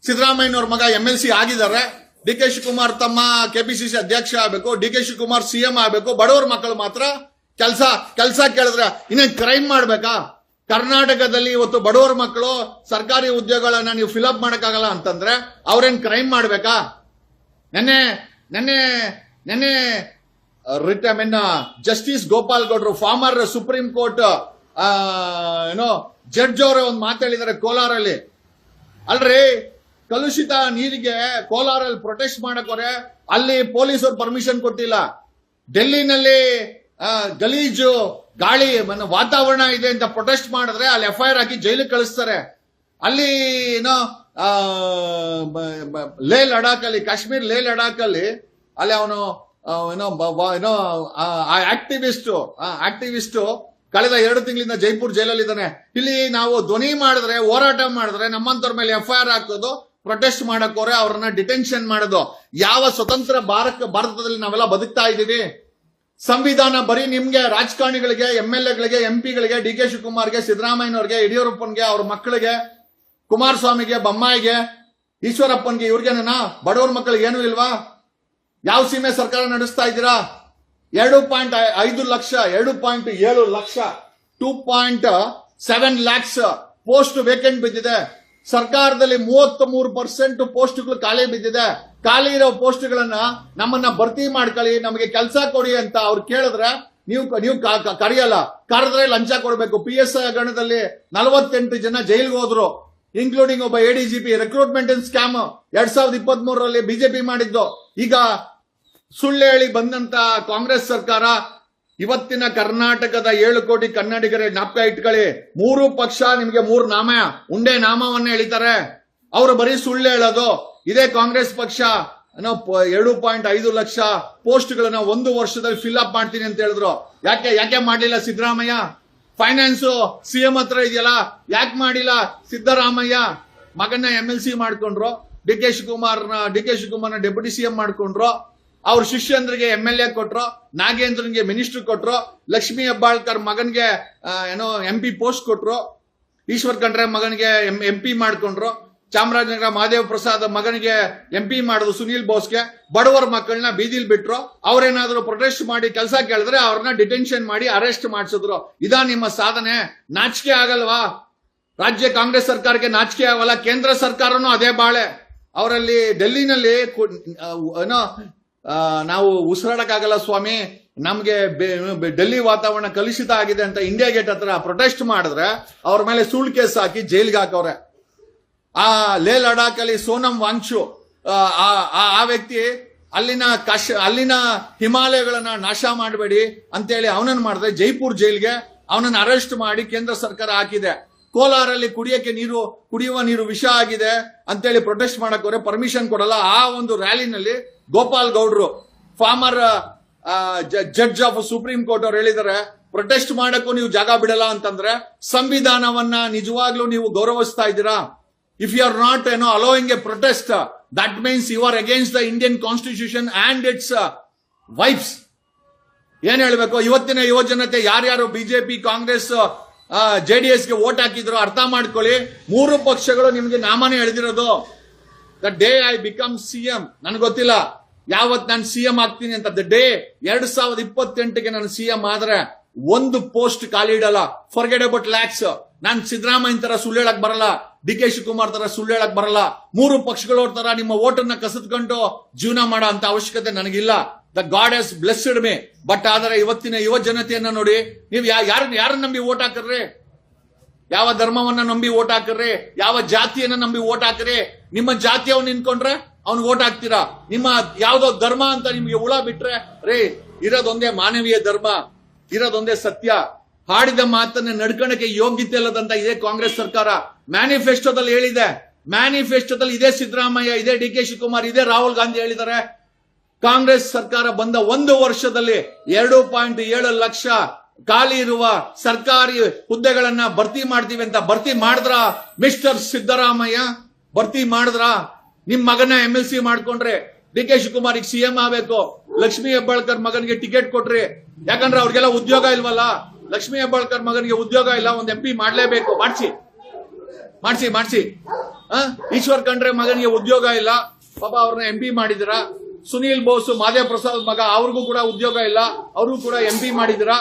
ಸಿದ್ದರಾಮಯ್ಯನವ್ರ ಮಗ ಎಂ ಎಲ್ ಸಿ ಆಗಿದ್ದಾರೆ, ಡಿ ಕೆ ಶಿವಕುಮಾರ್ ತಮ್ಮ ಕೆಪಿಸಿಸಿ ಅಧ್ಯಕ್ಷ ಆಗಬೇಕು, D K Shivakumar C M ಆಗಬೇಕು, ಬಡವರ ಮಕ್ಕಳು ಮಾತ್ರ ಕೆಲಸ ಕೆಲಸ ಕೇಳಿದ್ರೆ ಇನ್ನೇನ್ ಕ್ರೈಮ್ ಮಾಡ್ಬೇಕಾ? ಕರ್ನಾಟಕದಲ್ಲಿ ಇವತ್ತು ಬಡವರ ಮಕ್ಕಳು ಸರ್ಕಾರಿ ಉದ್ಯೋಗಗಳನ್ನ ನೀವು ಫಿಲಪ್ ಮಾಡೋಕ್ಕಾಗಲ್ಲ ಅಂತಂದ್ರೆ ಅವ್ರೇನ್ ಕ್ರೈಮ್ ಮಾಡ್ಬೇಕಾ? ನೆನ್ನೆ ನೆನ್ನೆ ನೆನ್ನೆ writ I mean justice Gopal ಗೌಡ್ರು ಫಾರ್ಮರ್ ಸುಪ್ರೀಂ ಕೋರ್ಟ್ ಏನೋ ಜಡ್ಜ್ ಅವರೇ ಒಂದು ಮಾತಾಡಿದ್ದಾರೆ ಕೋಲಾರಲ್ಲಿ. ಅಲ್ರಿ, ಕಲುಷಿತ ನೀರಿಗೆ ಕೋಲಾರಲ್ಲಿ ಪ್ರೊಟೆಸ್ಟ್ ಮಾಡಕೋರೆ ಅಲ್ಲಿ ಪೊಲೀಸರು ಪರ್ಮಿಷನ್ ಕೊಟ್ಟಿಲ್ಲ. ಡೆಲ್ಲಿನಲ್ಲಿ ಗಲೀಜು ಗಾಳಿ ಮನ- ವಾತಾವರಣ ಇದೆ ಅಂತ ಪ್ರೊಟೆಸ್ಟ್ ಮಾಡಿದ್ರೆ ಅಲ್ಲಿ ಎಫ್ ಐ ಆರ್ ಹಾಕಿ ಜೈಲಿಗೆ ಕಳಿಸ್ತಾರೆ. ಅಲ್ಲಿ ಏನೋ ಆ, ಲೇ ಲಡಾಖ್ ಅಲ್ಲಿ ಕಾಶ್ಮೀರ್ ಲೇ ಲಡಾಖ್ ಅಲ್ಲಿ ಅಲ್ಲಿ ಅವನು ಏನೋ ಏನೋ ಆಕ್ಟಿವಿಸ್ಟ್ ಆಕ್ಟಿವಿಸ್ಟ್ ಕಳೆದ ಎರಡು ತಿಂಗಳಿಂದ ಜೈಪುರ್ ಜೈಲಲ್ಲಿ ಇದ್ದಾನೆ. ಇಲ್ಲಿ ನಾವು ಧ್ವನಿ ಮಾಡಿದ್ರೆ ಹೋರಾಟ ಮಾಡಿದ್ರೆ ನಮ್ಮಂತವ್ರ ಮೇಲೆ ಎಫ್ ಐ ಆರ್ ಹಾಕೋದು ಪ್ರೊಟೆಸ್ಟ್ ಮಾಡಕೋರೆ ಅವ್ರನ್ನ ಡಿಟೆನ್ಷನ್ ಮಾಡೋದು. ಯಾವ ಸ್ವತಂತ್ರ ಭಾರತ ಭಾರತದಲ್ಲಿ ನಾವೆಲ್ಲ ಬದುಕ್ತಾ ಇದ್ದೀವಿ. ಸಂವಿಧಾನ ಬರೀ ನಿಮ್ಗೆ, ರಾಜಕಾರಣಿಗಳಿಗೆ ಎಂ ಎಲ್ ಎಗಳಿಗೆ ಎಂ ಪಿಗಳಿಗೆ ಡಿ ಕೆ ಶಿವಕುಮಾರ್ಗೆ, ಸಿದ್ದರಾಮಯ್ಯನವ್ರಿಗೆ, ಯಡಿಯೂರಪ್ಪನ್ಗೆ, ಅವ್ರ ಮಕ್ಕಳಿಗೆ, ಕುಮಾರಸ್ವಾಮಿಗೆ, ಬೊಮ್ಮಾಯಿಗೆ, ಈಶ್ವರಪ್ಪನ್ಗೆ ಇವ್ರಿಗೇನ ಬಡವ್ರ ಮಕ್ಕಳಿಗೆ ಏನೂ ಇಲ್ವಾ? ಯಾವ ಸೀಮೆ ಸರ್ಕಾರ ನಡೆಸ್ತಾ ಇದ್ದೀರಾ? ಎರಡು ಪಾಯಿಂಟ್ ಐದು ಲಕ್ಷ, ಎರಡು ಪಾಯಿಂಟ್ ಏಳು lakh, two point seven lakhs post vacant ಬಿದ್ದಿದೆ. ಸರ್ಕಾರದಲ್ಲಿ ಮೂವತ್ತ್ ಮೂರು ಪರ್ಸೆಂಟ್ ಪೋಸ್ಟ್ಗಳು ಖಾಲಿ ಬಿದ್ದಿದೆ. ಖಾಲಿ ಇರೋ ಪೋಸ್ಟ್ಗಳನ್ನ ನಮ್ಮನ್ನ ಭರ್ತಿ ಮಾಡ್ಕೊಳ್ಳಿ, ನಮಗೆ ಕೆಲಸ ಕೊಡಿ ಅಂತ ಅವ್ರು ಕೇಳಿದ್ರೆ ನೀವು ನೀವು ಕರೆಯಲ್ಲ. ಕರೆದ್ರೆ ಲಂಚ ಕೊಡಬೇಕು. ಪಿ ಎಸ್ ಐ ಗಣದಲ್ಲಿ ನಲವತ್ತೆಂಟು ಜನ ಜೈಲ್ಗೆ ಹೋದ್ರು ಇನ್ಕ್ಲೂಡಿಂಗ್ ಒಬ್ಬ ಎಡಿಜಿಪಿ ರಿಕ್ರೂಟ್ಮೆಂಟ್ ಸ್ಕ್ಯಾಮ್ ಎರಡ್ ಸಾವಿರದ ಇಪ್ಪತ್ತ್ ಮೂರರಲ್ಲಿ ಬಿಜೆಪಿ ಮಾಡಿದ್ದು. ಈಗ ಸುಳ್ಳು ಹೇಳಿ ಬಂದಂತ ಕಾಂಗ್ರೆಸ್ ಸರ್ಕಾರ ಇವತ್ತಿನ ಕರ್ನಾಟಕದ ಏಳು ಕೋಟಿ ಕನ್ನಡಿಗರ ಜ್ಞಾಪಕ ಇಟ್ಕೊಳ್ಳಿ. ಮೂರು ಪಕ್ಷ ನಿಮ್ಗೆ ಮೂರು ನಾಮ, ಉಂಡೆ ನಾಮವನ್ನ ಎಳಿತಾರೆ. ಅವರು ಬರೀ ಸುಳ್ಳು ಹೇಳೋದು. ಇದೇ ಕಾಂಗ್ರೆಸ್ ಪಕ್ಷ ಪ- ಎರಡು ಪಾಯಿಂಟ್ ಐದು ಲಕ್ಷ ಪೋಸ್ಟ್ಗಳನ್ನ ಒಂದು ವರ್ಷದಲ್ಲಿ ಫಿಲ್ ಅಪ್ ಮಾಡ್ತೀನಿ ಅಂತ ಹೇಳಿದ್ರು. ಯಾಕೆ ಯಾಕೆ ಮಾಡಲಿಲ್ಲ ಸಿದ್ದರಾಮಯ್ಯ? ಫೈನಾನ್ಸ್ ಸಿಎಂ ಹತ್ರ ಇದೆಯಲ್ಲ, ಯಾಕೆ ಮಾಡಿಲ್ಲ ಸಿದ್ದರಾಮಯ್ಯ? ಮಗನ ಎಂ ಎಲ್ ಸಿ ಮಾಡ್ಕೊಂಡ್ರು, ಡಿ ಕೆ ಶಿವಕುಮಾರ್ನ, ಡಿ ಕೆ ಶಿವಕುಮಾರ್ನ ಡೆಪ್ಯೂಟಿ ಸಿಎಂ ಮಾಡ್ಕೊಂಡ್ರು. ಅವ್ರ ಶಿಷ್ಯಂದ್ರಿಗೆ ಎಂ ಎಲ್ ಎ ಕೊಟ್ರು, ನಾಗೇಂದ್ರನ್ಗೆ ಮಿನಿಸ್ಟರ್ ಕೊಟ್ರು, ಲಕ್ಷ್ಮೀ ಹೆಬ್ಬಾಳ್ಕರ್ ಮಗನ್ಗೆ ಏನೋ ಎಂ ಪಿ ಪೋಸ್ಟ್ ಕೊಟ್ರು, ಈಶ್ವರ್ ಖಂಡ್ರೆ ಮಗನಿಗೆ ಎಂ ಪಿ ಮಾಡ್ಕೊಂಡ್ರು. ಚಾಮರಾಜನಗರ ಮಹಾದೇವ ಪ್ರಸಾದ್ ಮಗನಿಗೆ ಎಂ ಪಿ ಮಾಡಿದ್ರು ಸುನೀಲ್ ಬೋಸ್ಗೆ. ಬಡವರ ಮಕ್ಕಳನ್ನ ಬೀದಿಲ್ ಬಿಟ್ರು. ಅವ್ರೇನಾದ್ರು ಪ್ರೊಟೆಸ್ಟ್ ಮಾಡಿ ಕೆಲಸ ಕೇಳಿದ್ರೆ ಅವ್ರನ್ನ ಡಿಟೆನ್ಷನ್ ಮಾಡಿ ಅರೆಸ್ಟ್ ಮಾಡಿಸಿದ್ರು. ಇದಾ ನಿಮ್ಮ ಸಾಧನೆ. ನಾಚಿಕೆ ಆಗಲ್ವಾ? ರಾಜ್ಯ ಕಾಂಗ್ರೆಸ್ ಸರ್ಕಾರಕ್ಕೆ ನಾಚಿಕೆ ಆಗಲ್ಲ. ಕೇಂದ್ರ ಸರ್ಕಾರನೂ ಅದೇ ಬಾಳೆ. ಅವರಲ್ಲಿ ಡೆಲ್ಲಿನಲ್ಲಿ ಏನೋ ನಾವು ಉಸಿರಾಡಕ್ಕಾಗಲ್ಲ ಸ್ವಾಮಿ. ನಮ್ಗೆ ಡೆಲ್ಲಿ ವಾತಾವರಣ ಕಲುಷಿತ ಆಗಿದೆ ಅಂತ ಇಂಡಿಯಾ ಗೇಟ್ ಹತ್ರ ಪ್ರೊಟೆಸ್ಟ್ ಮಾಡಿದ್ರೆ ಅವ್ರ ಮೇಲೆ ಸುಳ್ಳು ಕೇಸ್ ಹಾಕಿ ಜೈಲ್ಗೆ ಹಾಕವ್ರೆ. ಆ ಲೇ ಲಡಾಖ್ ಅಲ್ಲಿ ಸೋನಂ ವಾಂಗ್ಶು ಆ, ಆ- ವ್ಯಕ್ತಿ ಅಲ್ಲಿನ ಕಾಶ್ ಅಲ್ಲಿನ ಹಿಮಾಲಯಗಳನ್ನ ನಾಶ ಮಾಡಬೇಡಿ ಅಂತೇಳಿ ಅವನನ್ನು ಮಾಡಿದೆ ಜೈಪುರ್ ಜೈಲ್ಗೆ ಅವನನ್ನು ಅರೆಸ್ಟ್ ಮಾಡಿ ಕೇಂದ್ರ ಸರ್ಕಾರ ಹಾಕಿದೆ. ಕೋಲಾರಲ್ಲಿ ಕುಡಿಯಕ್ಕೆ ನೀರು ಕುಡಿಯುವ ನೀರು ವಿಷ ಆಗಿದೆ ಅಂತೇಳಿ ಪ್ರೊಟೆಸ್ಟ್ ಮಾಡಕ್ಕೋರೆ ಪರ್ಮಿಷನ್ ಕೊಡಲ್ಲ. ಆ ಒಂದು ರ್ಯಾಲಿನಲ್ಲಿ ಗೋಪಾಲ್ ಗೌಡ್ರು former judge of supreme court ಅವ್ರು ಹೇಳಿದ್ದಾರೆ ಪ್ರೊಟೆಸ್ಟ್ ಮಾಡಕ್ಕೂ ನೀವು ಜಾಗ ಬಿಡಲ್ಲ ಅಂತಂದ್ರೆ ಸಂವಿಧಾನವನ್ನ ನಿಜವಾಗ್ಲೂ ನೀವು ಗೌರವಿಸ್ತಾ ಇದ್ದೀರಾ? ಇಫ್ ಯು ಆರ್ ನಾಟ್ ಏನೋ allowing a protest that means you are against the Indian constitution and its wives ಏನ್ ಹೇಳ್ಬೇಕು? ಇವತ್ತಿನ ಯುವ ಜನತೆ ಯಾರ್ಯಾರು ಬಿಜೆಪಿ ಕಾಂಗ್ರೆಸ್ ಜೆ ಡಿ ಗೆ ವೋಟ್ ಹಾಕಿದ್ರು ಅರ್ಥ ಮಾಡ್ಕೊಳ್ಳಿ. ಮೂರು ಪಕ್ಷಗಳು ನಿಮ್ಗೆ ನಾಮನೇ ಎಳೆದಿರೋದು. The day I become C M ನನ್ಗೆ ಗೊತ್ತಿಲ್ಲ. ಯಾವತ್ ನಾನು ಸಿ ಎಂ ಆಗ್ತೀನಿ ಅಂತ. ದ ಡೇ ಎರಡ್ ಸಾವಿರದ ಇಪ್ಪತ್ತೆಂಟಕ್ಕೆ ನಾನು ಸಿಎಂ ಆದ್ರೆ ಒಂದು ಪೋಸ್ಟ್ ಖಾಲಿ ಇಡಲ್ಲ. ಫರ್ಗೆಟ್ ಅಬೌಟ್ ಲ್ಯಾಕ್ಸ್ ನಾನ್ ಸಿದ್ದರಾಮಯ್ಯ ತರ ಸುಳ್ಳು ಹೇಳಕ್ ಬರಲ್ಲ, ಡಿ ಕೆ ಶಿವಕುಮಾರ್ ತರ ಸುಳ್ಳು ಹೇಳಕ್ ಬರಲ್ಲ. ಮೂರು ಪಕ್ಷಗಳವ್ರ ತರ ನಿಮ್ಮ ಓಟನ್ನ ಕಸಿದ್ಕೊಂಡು ಜೀವನ ಮಾಡೋ ಅಂತ ಅವಶ್ಯಕತೆ ನನಗಿಲ್ಲ. The god has blessed me but ಆದರೆ ಇವತ್ತಿನ ಯುವ ಜನತೆಯನ್ನ ನೋಡಿ, ನೀವು ಯಾರ, ಯಾರನ್ನ ನಂಬಿ ಓಟ್ ಹಾಕ್ರಿ ಯಾವ ಧರ್ಮವನ್ನ ನಂಬಿ ಓಟ್ ಹಾಕ್ರಿ ಯಾವ ಜಾತಿಯನ್ನ ನಂಬಿ ಓಟ್ ಹಾಕ್ರಿ ನಿಮ್ಮ ಜಾತಿ ಅವ್ನು ನಿಂತ್ಕೊಂಡ್ರೆ ಅವ್ನ್ ಓಟ್ ಹಾಕ್ತೀರಾ? ನಿಮ್ಮ ಯಾವ್ದೋ ಧರ್ಮ ಅಂತ ನಿಮ್ಗೆ ಹುಳ ಬಿಟ್ರೆ, ರೇ, ಇರೋದೊಂದೇ ಮಾನವೀಯ ಧರ್ಮ, ಇರೋದೊಂದೇ ಸತ್ಯ. ಹಾಡಿದ ಮಾತನ್ನ ನಡ್ಕಣಕ್ಕೆ ಯೋಗ್ಯತೆ ಇಲ್ಲದಂತ ಇದೇ ಕಾಂಗ್ರೆಸ್ ಸರ್ಕಾರ. ಮ್ಯಾನಿಫೆಸ್ಟೋದಲ್ಲಿ ಹೇಳಿದೆ. ಮ್ಯಾನಿಫೆಸ್ಟೋದಲ್ಲಿ ಇದೇ ಸಿದ್ದರಾಮಯ್ಯ, ಇದೇ ಡಿ ಕೆ ಶಿವಕುಮಾರ್, ಇದೇ ರಾಹುಲ್ ಗಾಂಧಿ ಹೇಳಿದ್ದಾರೆ. ಕಾಂಗ್ರೆಸ್ ಸರ್ಕಾರ ಬಂದ ಒಂದು ವರ್ಷದಲ್ಲಿ ಎರಡು ಪಾಯಿಂಟ್ ಏಳು ಲಕ್ಷ ಖಾಲಿ ಇರುವ ಸರ್ಕಾರಿ ಹುದ್ದೆಗಳನ್ನ ಭರ್ತಿ ಮಾಡ್ತೀವಿ ಅಂತ ಭರ್ತಿ ಮಾಡಿದ್ರ ಮಿಸ್ಟರ್ ಸಿದ್ದರಾಮಯ್ಯ? ಭರ್ತಿ ಮಾಡಿದ್ರ? ನಿಮ್ ಮಗನ ಎಂ ಎಲ್ ಸಿ ಮಾಡ್ಕೊಂಡ್ರೆ ಡಿ ಕೆ ಶಿವಕುಮಾರ್ ಈಗ ಸಿಎಂ ಆಗ್ಬೇಕು. ಲಕ್ಷ್ಮೀ ಹೆಬ್ಬಾಳ್ಕರ್ ಮಗನಿಗೆ ಟಿಕೆಟ್ ಕೊಟ್ರಿ. ಯಾಕಂದ್ರೆ ಅವ್ರಿಗೆಲ್ಲ ಉದ್ಯೋಗ ಇಲ್ವಲ್ಲ? ಲಕ್ಷ್ಮೀ ಹೆಬ್ಬಾಳ್ಕರ್ ಮಗನಿಗೆ ಉದ್ಯೋಗ ಇಲ್ಲ, ಒಂದ್ ಎಂ ಪಿ ಮಾಡ್ಲೇಬೇಕು. ಮಾಡ್ಸಿ. ಮಾಡ್ಸಿ ಮಾಡ್ಸಿ? ಈಶ್ವರ್ ಖಂಡ್ರೆ ಮಗನಿಗೆ ಉದ್ಯೋಗ ಇಲ್ಲ. ಪಾಪ ಅವ್ರನ್ನ ಎಂ ಪಿ ಮಾಡಿದಿರ. ಸುನೀಲ್ ಬೋಸ್ ಮಾದೇವ್ ಪ್ರಸಾದ್ ಮಗ, ಅವ್ರಿಗೂ ಕೂಡ ಉದ್ಯೋಗ ಇಲ್ಲ. ಅವ್ರಿಗೂ ಕೂಡ ಎಂ ಪಿ ಮಾಡಿದಿರ.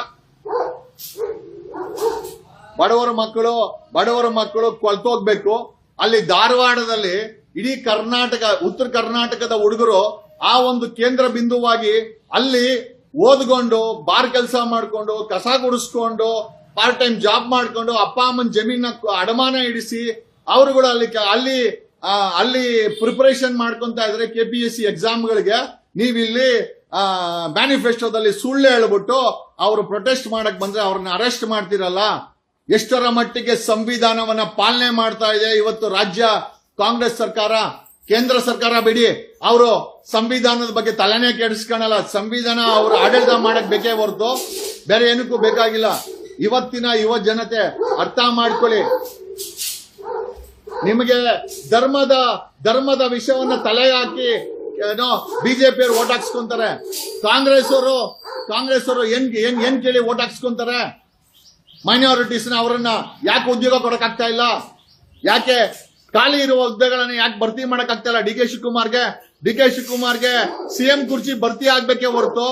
ಬಡವರ ಮಕ್ಕಳು ಬಡವರ ಮಕ್ಕಳು ಕೊಲ್ತೋಗ್ಬೇಕು ಅಲ್ಲಿ ಧಾರವಾಡದಲ್ಲಿ ಇಡೀ ಕರ್ನಾಟಕ, ಉತ್ತರ ಕರ್ನಾಟಕದ ಹುಡುಗರು ಆ ಒಂದು ಕೇಂದ್ರ ಬಿಂದುವಾಗಿ ಅಲ್ಲಿ ಓದ್ಕೊಂಡು, ಬಾರ್ ಕೆಲಸ ಮಾಡಿಕೊಂಡು, ಕಸ ಗುಡಿಸ್ಕೊಂಡು ಪಾರ್ಟ್ ಟೈಮ್ ಜಾಬ್ ಮಾಡಿಕೊಂಡು, ಅಪ್ಪ ಅಮ್ಮನ ಜಮೀನ ಅಡಮಾನ ಇಡಿಸಿ, ಅವರುಗಳು ಅಲ್ಲಿ ಅಲ್ಲಿ ಅಲ್ಲಿ ಪ್ರಿಪರೇಷನ್ ಮಾಡ್ಕೊಂತ ಇದ್ರೆ ಕೆ ಪಿ ಎಸ್ ಸಿ ಎಕ್ಸಾಮ್ಗಳಿಗೆ ನೀವಿಲ್ಲಿ ಮ್ಯಾನಿಫೆಸ್ಟೋದಲ್ಲಿ ಸುಳ್ಳು ಹೇಳ್ಬಿಟ್ಟು ಅವರು ಪ್ರೊಟೆಸ್ಟ್ ಮಾಡಕ್ ಬಂದ್ರೆ ಅವ್ರನ್ನ ಅರೆಸ್ಟ್ ಮಾಡ್ತಿರಲ್ಲ? ಎಷ್ಟರ ಮಟ್ಟಿಗೆ ಸಂವಿಧಾನವನ್ನ ಪಾಲನೆ ಮಾಡ್ತಾ ಇದೆ ಇವತ್ತು ರಾಜ್ಯ ಕಾಂಗ್ರೆಸ್ ಸರ್ಕಾರ? ಕೇಂದ್ರ ಸರ್ಕಾರ ಬಿಡಿ. ಅವರು ಸಂವಿಧಾನದ ಬಗ್ಗೆ ತಲೆನೇ ಕೆಡಿಸ್ಕೊಳಲ್ಲ. ಸಂವಿಧಾನ ಅವರು ಆಡಳಿತ ಮಾಡಕ್ ಬೇಕೇ ಹೊರತು ಬೇರೆ ಏನಕ್ಕೂ ಬೇಕಾಗಿಲ್ಲ. ಇವತ್ತಿನ ಯುವ ಜನತೆ ಅರ್ಥ ಮಾಡ್ಕೊಳ್ಳಿ. ನಿಮಗೆ ಧರ್ಮದ ಧರ್ಮದ ವಿಷಯವನ್ನ ತಲೆ ಹಾಕಿ, ಏನೋ ಬಿಜೆಪಿ ಅವರು ಓಟ್ ಹಾಕ್ಸ್ಕೊಂತಾರೆ. ಕಾಂಗ್ರೆಸ್ ಅವರು ಕಾಂಗ್ರೆಸ್ ಅವರು ಏನ್ ಏನ್ ಏನ್ ಕೇಳಿ ಓಟ್ ಹಾಕ್ಸ್ಕೊಂತಾರೆ? ಮೈನಾರಿಟೀಸ್ ಅವರನ್ನ ಯಾಕೆ ಉದ್ಯೋಗ ಕೊಡಕ್ ಆಗ್ತಾ ಇಲ್ಲ? ಯಾಕೆ ಖಾಲಿ ಇರುವ ಹುದ್ದೆಗಳನ್ನ ಯಾಕೆ ಭರ್ತಿ ಮಾಡಕ್ ಆಗ್ತಾ ಡಿ ಕೆ ಶಿವಕುಮಾರ್ಗೆ. ಡಿ ಕೆ ಶಿವಕುಮಾರ್ಗೆ ಸಿಎಂ ಕುರ್ಚಿ ಭರ್ತಿ ಆಗ್ಬೇಕೇ ಹೊರತು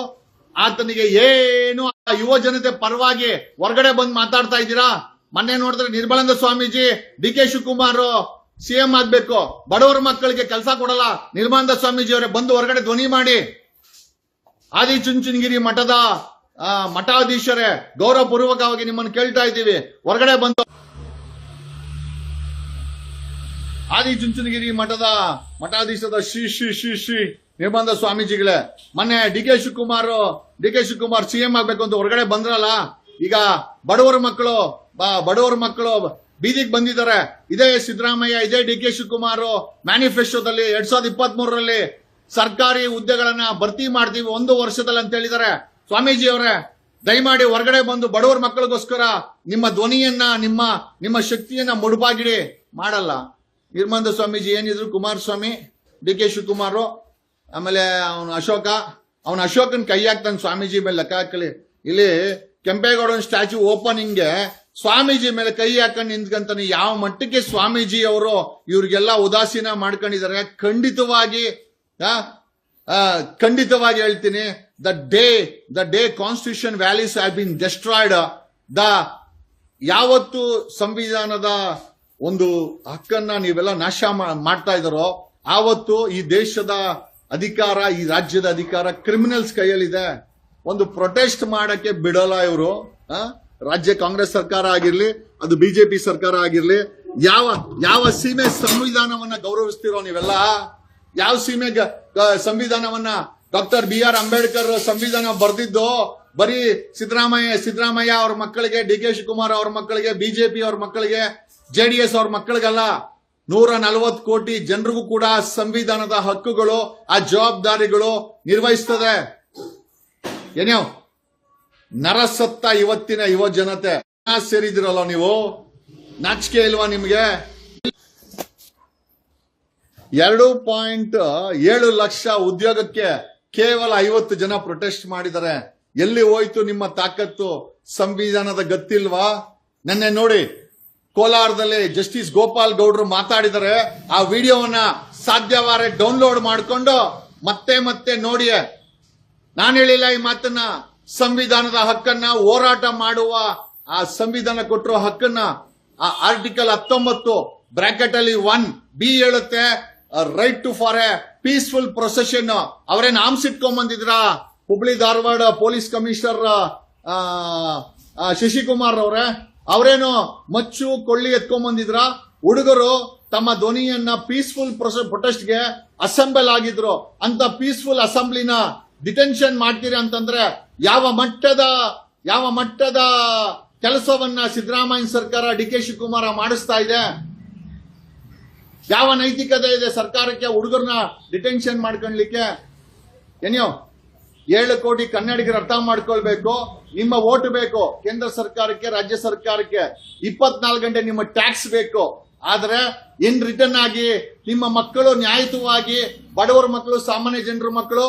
ಆತನಿಗೆ ಏನು ಯುವ ಜನತೆ ಪರವಾಗಿ ಹೊರಗಡೆ ಬಂದು ಮಾತಾಡ್ತಾ ಇದ್ದೀರಾ? ಮೊನ್ನೆ ನೋಡಿದ್ರೆ Nirmalananda Swamiji, D K Shivakumar CM ಆಗ್ಬೇಕು. ಬಡವರ ಮಕ್ಕಳಿಗೆ ಕೆಲಸ ಕೊಡಲ್ಲ. ನಿರ್ಮಲಾನಂದ ಸ್ವಾಮೀಜಿ ಅವರೇ, ಬಂದು ಹೊರಗಡೆ ಧ್ವನಿ ಮಾಡಿ. ಆದಿಚುಂಚನಗಿರಿ ಮಠದ ಮಠಾಧೀಶರೇ, ಗೌರವಪೂರ್ವಕವಾಗಿ ನಿಮ್ಮನ್ನು ಕೇಳ್ತಾ ಇದ್ದೀವಿ. ಹೊರಗಡೆ ಬಂದು ಆದಿಚುಂಚನಗಿರಿ ಮಠದ ಮಠಾಧೀಶದ ಶ್ರೀ ಶ್ರೀ ಶ್ರೀ ಶ್ರೀ ನಿರ್ಬಂಧ ಸ್ವಾಮೀಜಿಗಳೇ. ಮೊನ್ನೆ D K Shivakumar, D K Shivakumar CM ಆಗ್ಬೇಕು ಅಂತ ಹೊರಗಡೆ ಬಂದ್ರಲ್ಲ, ಈಗ ಬಡವರ ಮಕ್ಕಳು ಬಡವರ ಮಕ್ಕಳು ಬೀದಿಗೆ ಬಂದಿದ್ದಾರೆ. ಇದೇ ಸಿದ್ದರಾಮಯ್ಯ, ಇದೇ ಡಿ ಕೆ ಶಿವಕುಮಾರ್ ಮ್ಯಾನಿಫೆಸ್ಟೋದಲ್ಲಿ ಎರಡ್ ಸಾವಿರದ ಇಪ್ಪತ್ತ್ ಮೂರರಲ್ಲಿ ಸರ್ಕಾರಿ ಹುದ್ದೆಗಳನ್ನ ಭರ್ತಿ ಮಾಡ್ತೀವಿ ಒಂದು ವರ್ಷದಲ್ಲಿ ಅಂತ ಹೇಳಿದ್ದಾರೆ. ಸ್ವಾಮೀಜಿ ಅವರೇ ದಯಮಾಡಿ ಹೊರಗಡೆ ಬಂದು ಬಡವರ ಮಕ್ಕಳಿಗೋಸ್ಕರ ನಿಮ್ಮ ಧ್ವನಿಯನ್ನ, ನಿಮ್ಮ ನಿಮ್ಮ ಶಕ್ತಿಯನ್ನ ಮುಡುಪಾಗಿಡಿ ಮಾಡಲ್ಲ. ನಿರ್ಮಂದ ಸ್ವಾಮೀಜಿ ಏನಿದ್ರು, ಕುಮಾರಸ್ವಾಮಿ, ಡಿ ಕೆ ಶಿವಕುಮಾರು ಆಮೇಲೆ ಅವನು ಅಶೋಕ, ಅವನ ಅಶೋಕನ್ ಕೈ ಹಾಕ್ತಾನೆ ಸ್ವಾಮೀಜಿ ಮೇಲೆ ಲೆಕ್ಕ ಹಾಕಲಿ. ಇಲ್ಲಿ ಕೆಂಪೇಗೌಡನ ಸ್ಟ್ಯಾಚು ಓಪನಿಂಗ್ಗೆ ಸ್ವಾಮೀಜಿ ಮೇಲೆ ಕೈ ಹಾಕೊಂಡು ನಿಂತ್ಕಂತಾನೆ ಯಾವ ಮಟ್ಟಕ್ಕೆ ಸ್ವಾಮೀಜಿ ಅವರು ಇವ್ರಿಗೆಲ್ಲ ಉದಾಸೀನ ಮಾಡ್ಕೊಂಡಿದ್ದಾರೆ. ಖಂಡಿತವಾಗಿ ಖಂಡಿತವಾಗಿ ಹೇಳ್ತೀನಿ the day the day constitution values have been destroyed the ಯಾವತ್ತು ಸಂವಿಧಾನದ ಒಂದು ಹಕ್ಕನ್ನ ನೀವೆಲ್ಲ ನಾಶ ಮಾಡ್ತಾ ಇದ್ದಾರೋ, ಆವತ್ತು ಈ ದೇಶದ ಅಧಿಕಾರ, ಈ ರಾಜ್ಯದ ಅಧಿಕಾರ ಕ್ರಿಮಿನಲ್ಸ್ ಕೈಯಲ್ಲಿದೆ. ಒಂದು ಪ್ರೊಟೆಸ್ಟ್ ಮಾಡಕ್ಕೆ ಬಿಡಲ್ಲ ಇವರು ರಾಜ್ಯ ಕಾಂಗ್ರೆಸ್ ಸರ್ಕಾರ ಆಗಿರ್ಲಿ, ಅದು ಬಿಜೆಪಿ ಸರ್ಕಾರ ಆಗಿರ್ಲಿ, ಯಾವ ಯಾವ ಸೀಮೆ ಸಂವಿಧಾನವನ್ನ ಗೌರವಿಸ್ತಿರೋ ನೀವೆಲ್ಲ? ಯಾವ ಸೀಮೆ ಸಂವಿಧಾನವನ್ನ ಡಾಕ್ಟರ್ ಬಿ ಆರ್ ಅಂಬೇಡ್ಕರ್ ಸಂವಿಧಾನ ಬರೆದಿದ್ದು, ಬರೀ ಸಿದ್ದರಾಮಯ್ಯ ಸಿದ್ದರಾಮಯ್ಯ ಅವ್ರ ಮಕ್ಕಳಿಗೆ ಡಿ ಕೆ ಶಿವಕುಮಾರ್ ಅವ್ರ ಮಕ್ಕಳಿಗೆ, ಬಿಜೆಪಿ ಅವ್ರ ಮಕ್ಕಳಿಗೆ ಜೆಡಿಎಸ್ ಅವ್ರ ಮಕ್ಕಳಿಗಲ್ಲ, ನೂರ ನಲವತ್ತು ಕೋಟಿ ಜನರಿಗೂ ಕೂಡ ಸಂವಿಧಾನದ ಹಕ್ಕುಗಳು, ಆ ಜವಾಬ್ದಾರಿಗಳು ನಿರ್ವಹಿಸ್ತದೆ. ಏನೋ ನರಸತ್ತ ಇವತ್ತಿನ ಯುವ ಜನತೆ. ಸೇರಿದಿರಲ್ಲ ನೀವು? ನಾಚಿಕೆ ಇಲ್ವಾ ನಿಮ್ಗೆ? ಎರಡು ಪಾಯಿಂಟ್ ಏಳು ಲಕ್ಷ ಉದ್ಯೋಗಕ್ಕೆ ಕೇವಲ ಐವತ್ತು ಜನ ಪ್ರೊಟೆಸ್ಟ್ ಮಾಡಿದ್ದಾರೆ. ಎಲ್ಲಿ ಹೋಯ್ತು ನಿಮ್ಮ ತಾಕತ್ತು? ಸಂವಿಧಾನದ ಗತ್ತಿಲ್ವಾ? ನೆನ್ನೆ ನೋಡಿ. ಕೋಲಾರದಲ್ಲಿ ಜಸ್ಟಿಸ್ ಗೋಪಾಲ್ ಗೌಡ್ರು ಮಾತಾಡಿದರೆ ಆ ವಿಡಿಯೋವನ್ನ ಸಾಧ್ಯವಾರೆ ಡೌನ್ಲೋಡ್ ಮಾಡಿಕೊಂಡು ಮತ್ತೆ ಮತ್ತೆ ನೋಡಿ ನಾನು ಹೇಳಿಲ್ಲ ಈ ಮಾತನ್ನ. ಸಂವಿಧಾನದ ಹಕ್ಕನ್ನ ಹೋರಾಟ ಮಾಡುವ ಆ ಸಂವಿಧಾನ ಕೊಟ್ಟಿರೋ ಹಕ್ಕನ್ನ ಆ ಆರ್ಟಿಕಲ್ ಹತ್ತೊಂಬತ್ತು ಬ್ರಾಕೆಟ್ ಅಲ್ಲಿ ಒನ್ ಬಿ ಹೇಳುತ್ತೆ. Right to for a peaceful procession ಅವರೇನು ಆಮ್ಸ್ ಇಟ್ಕೊಂಡ್ ಬಂದಿದ್ರ ಹುಬ್ಳಿ ಧಾರವಾಡ ಪೊಲೀಸ್ ಕಮಿಷನರ್ ಶಶಿಕುಮಾರ್ ಅವರೇ? ಅವರೇನು ಮಚ್ಚು, ಕೊಳ್ಳಿ ಎತ್ಕೊಂಡ್ ಬಂದಿದ್ರ. ಹುಡುಗರು ತಮ್ಮ ಧ್ವನಿಯನ್ನ ಪೀಸ್ಫುಲ್ ಪ್ರೊಟೆಸ್ಟ್ಗೆ ಅಸೆಂಬಲ್ ಆಗಿದ್ರು. ಅಂತ ಪೀಸ್ಫುಲ್ ಅಸೆಂಬ್ಲಿನ ಡಿಟೆನ್ಷನ್ ಮಾಡ್ತೀರಿ ಅಂತಂದ್ರೆ ಯಾವ ಮಟ್ಟದ ಯಾವ ಮಟ್ಟದ ಕೆಲಸವನ್ನ ಸಿದ್ದರಾಮಯ್ಯ ಸರ್ಕಾರ ಡಿ ಕೆ ಶಿವಕುಮಾರ ಮಾಡಿಸ್ತಾ ಇದೆ? ಯಾವ ನೈತಿಕತೆ ಇದೆ ಸರ್ಕಾರಕ್ಕೆ? ಹುಡುಗರನ್ನ ಡಿಟೆನ್ಷನ್ ಮಾಡ್ಕೊಳ್ಲಿಕ್ಕೆ? ಏನೋ ಏಳು ಕೋಟಿ ಕನ್ನಡಿಗರು ಅರ್ಥ ಮಾಡ್ಕೊಳ್ಬೇಕು, ನಿಮ್ಮ ಓಟ್ ಬೇಕು, ಕೇಂದ್ರ ಸರ್ಕಾರಕ್ಕೆ, ರಾಜ್ಯ ಸರ್ಕಾರಕ್ಕೆ ಇಪ್ಪತ್ನಾಲ್ಕು ಗಂಟೆ ನಿಮ್ಮ ಟ್ಯಾಕ್ಸ್ ಬೇಕು. ಆದ್ರೆ ಇನ್ ರಿಟರ್ನ್ ಆಗಿ ನಿಮ್ಮ ಮಕ್ಕಳು ನ್ಯಾಯಯುತವಾಗಿ ಬಡವರ ಮಕ್ಕಳು, ಸಾಮಾನ್ಯ ಜನರ ಮಕ್ಕಳು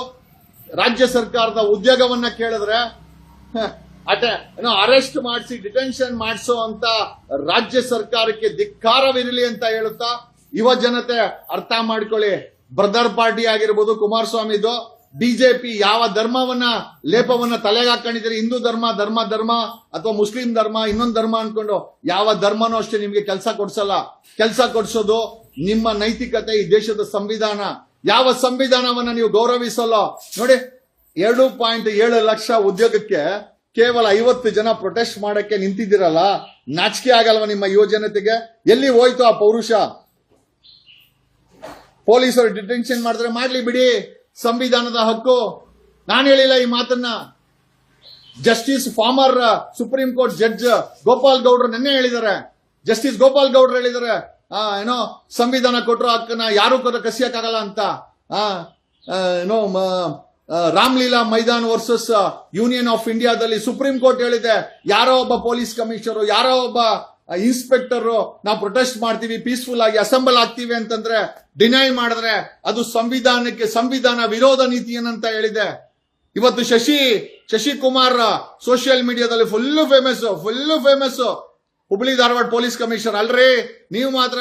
ರಾಜ್ಯ ಸರ್ಕಾರದ ಉದ್ಯೋಗವನ್ನ ಕೇಳಿದ್ರೆ ಅಟ, ಏನೋ ಅರೆಸ್ಟ್ ಮಾಡಿಸಿ, ಡಿಟೆನ್ಷನ್ ಮಾಡಿಸೋ ಅಂತ ರಾಜ್ಯ ಸರ್ಕಾರಕ್ಕೆ ಧಿಕ್ಕಾರವಿರಲಿ ಅಂತ ಹೇಳುತ್ತಾ, ಯುವ ಜನತೆ ಅರ್ಥ ಮಾಡ್ಕೊಳ್ಳಿ. ಬ್ರದರ್ ಪಾರ್ಟಿ ಆಗಿರ್ಬೋದು, ಕುಮಾರಸ್ವಾಮಿದು ಬಿಜೆಪಿ ಯಾವ ಧರ್ಮವನ್ನ, ಲೇಪವನ್ನ ತಲೆಗೆ ಹಾಕೊಂಡಿದ್ರೆ ಹಿಂದೂ ಧರ್ಮ ಧರ್ಮ ಧರ್ಮ ಅಥವಾ ಮುಸ್ಲಿಂ ಧರ್ಮ, ಇನ್ನೊಂದು ಧರ್ಮ ಅನ್ಕೊಂಡು ಯಾವ ಧರ್ಮನೂ ಅಷ್ಟೇ ನಿಮ್ಗೆ ಕೆಲಸ ಕೊಡ್ಸಲ್ಲ. ಕೆಲಸ ಕೊಡ್ಸೋದು ನಿಮ್ಮ ನೈತಿಕತೆ, ಈ ದೇಶದ ಸಂವಿಧಾನ. ಯಾವ ಸಂವಿಧಾನವನ್ನ ನೀವು ಗೌರವಿಸಲ್ಲ? ನೋಡಿ, ಎರಡು ಪಾಯಿಂಟ್ ಏಳು ಲಕ್ಷ ಉದ್ಯೋಗಕ್ಕೆ ಕೇವಲ ಐವತ್ತು ಜನ ಪ್ರೊಟೆಸ್ಟ್ ಮಾಡಕ್ಕೆ ನಿಂತಿದ್ದೀರಲ್ಲ? ನಾಚಿಕೆ ಆಗಲ್ವಾ ನಿಮ್ಮ ಯುವ ಜನತೆಗೆ ಎಲ್ಲಿ ಹೋಯ್ತು ಆ ಪೌರುಷ? ಪೊಲೀಸರು ಡಿಟೆನ್ಷನ್ ಮಾಡಿದ್ರೆ ಮಾಡ್ಲಿ ಬಿಡಿ. ಸಂವಿಧಾನದ ಹಕ್ಕು. ನಾನು ಹೇಳಿಲ್ಲ ಈ ಮಾತನ್ನ. Justice former supreme court judge Gopal ಗೌಡ್ರು ನಿನ್ನೆ ಹೇಳಿದ್ದಾರೆ. ಜಸ್ಟಿಸ್ ಗೋಪಾಲ್ ಗೌಡ್ರು ಹೇಳಿದ್ದಾರೆ ಏನೋ ಸಂವಿಧಾನ ಕೊಟ್ಟರು ಹಕ್ಕನ್ನ ಯಾರು ಕಸಿಯಕ್ಕಾಗಲ್ಲ ಅಂತ. ಏನೋ Ramlila Maidan versus union of ಇಂಡಿಯಾದಲ್ಲಿ ಸುಪ್ರೀಂ ಕೋರ್ಟ್ ಹೇಳಿದೆ. ಯಾರೋ ಒಬ್ಬ ಪೊಲೀಸ್ ಕಮಿಷನರ್, ಯಾರೋ ಒಬ್ಬ ಇನ್ಸ್ಪೆಕ್ಟರ್ ನಾವು ಪ್ರೊಟೆಸ್ಟ್ ಮಾಡ್ತೀವಿ ಪೀಸ್ಫುಲ್ ಆಗಿ ಅಸೆಂಬಲ್ ಆಗ್ತೀವಿ ಅಂತಂದ್ರೆ ಡಿನೈ ಮಾಡಿದ್ರೆ ಅದು ಸಂವಿಧಾನಕ್ಕೆ ಸಂವಿಧಾನ ವಿರೋಧ ನೀತಿ ಏನಂತ ಹೇಳಿದೆ. ಇವತ್ತು ಶಶಿ ಶಶಿಕುಮಾರ್ ಸೋಷಿಯಲ್ ಮೀಡಿಯಾದಲ್ಲಿ full famous full famous Hubli Dharwad police commissioner ಅಲ್ರಿ, ನೀವು ಮಾತ್ರ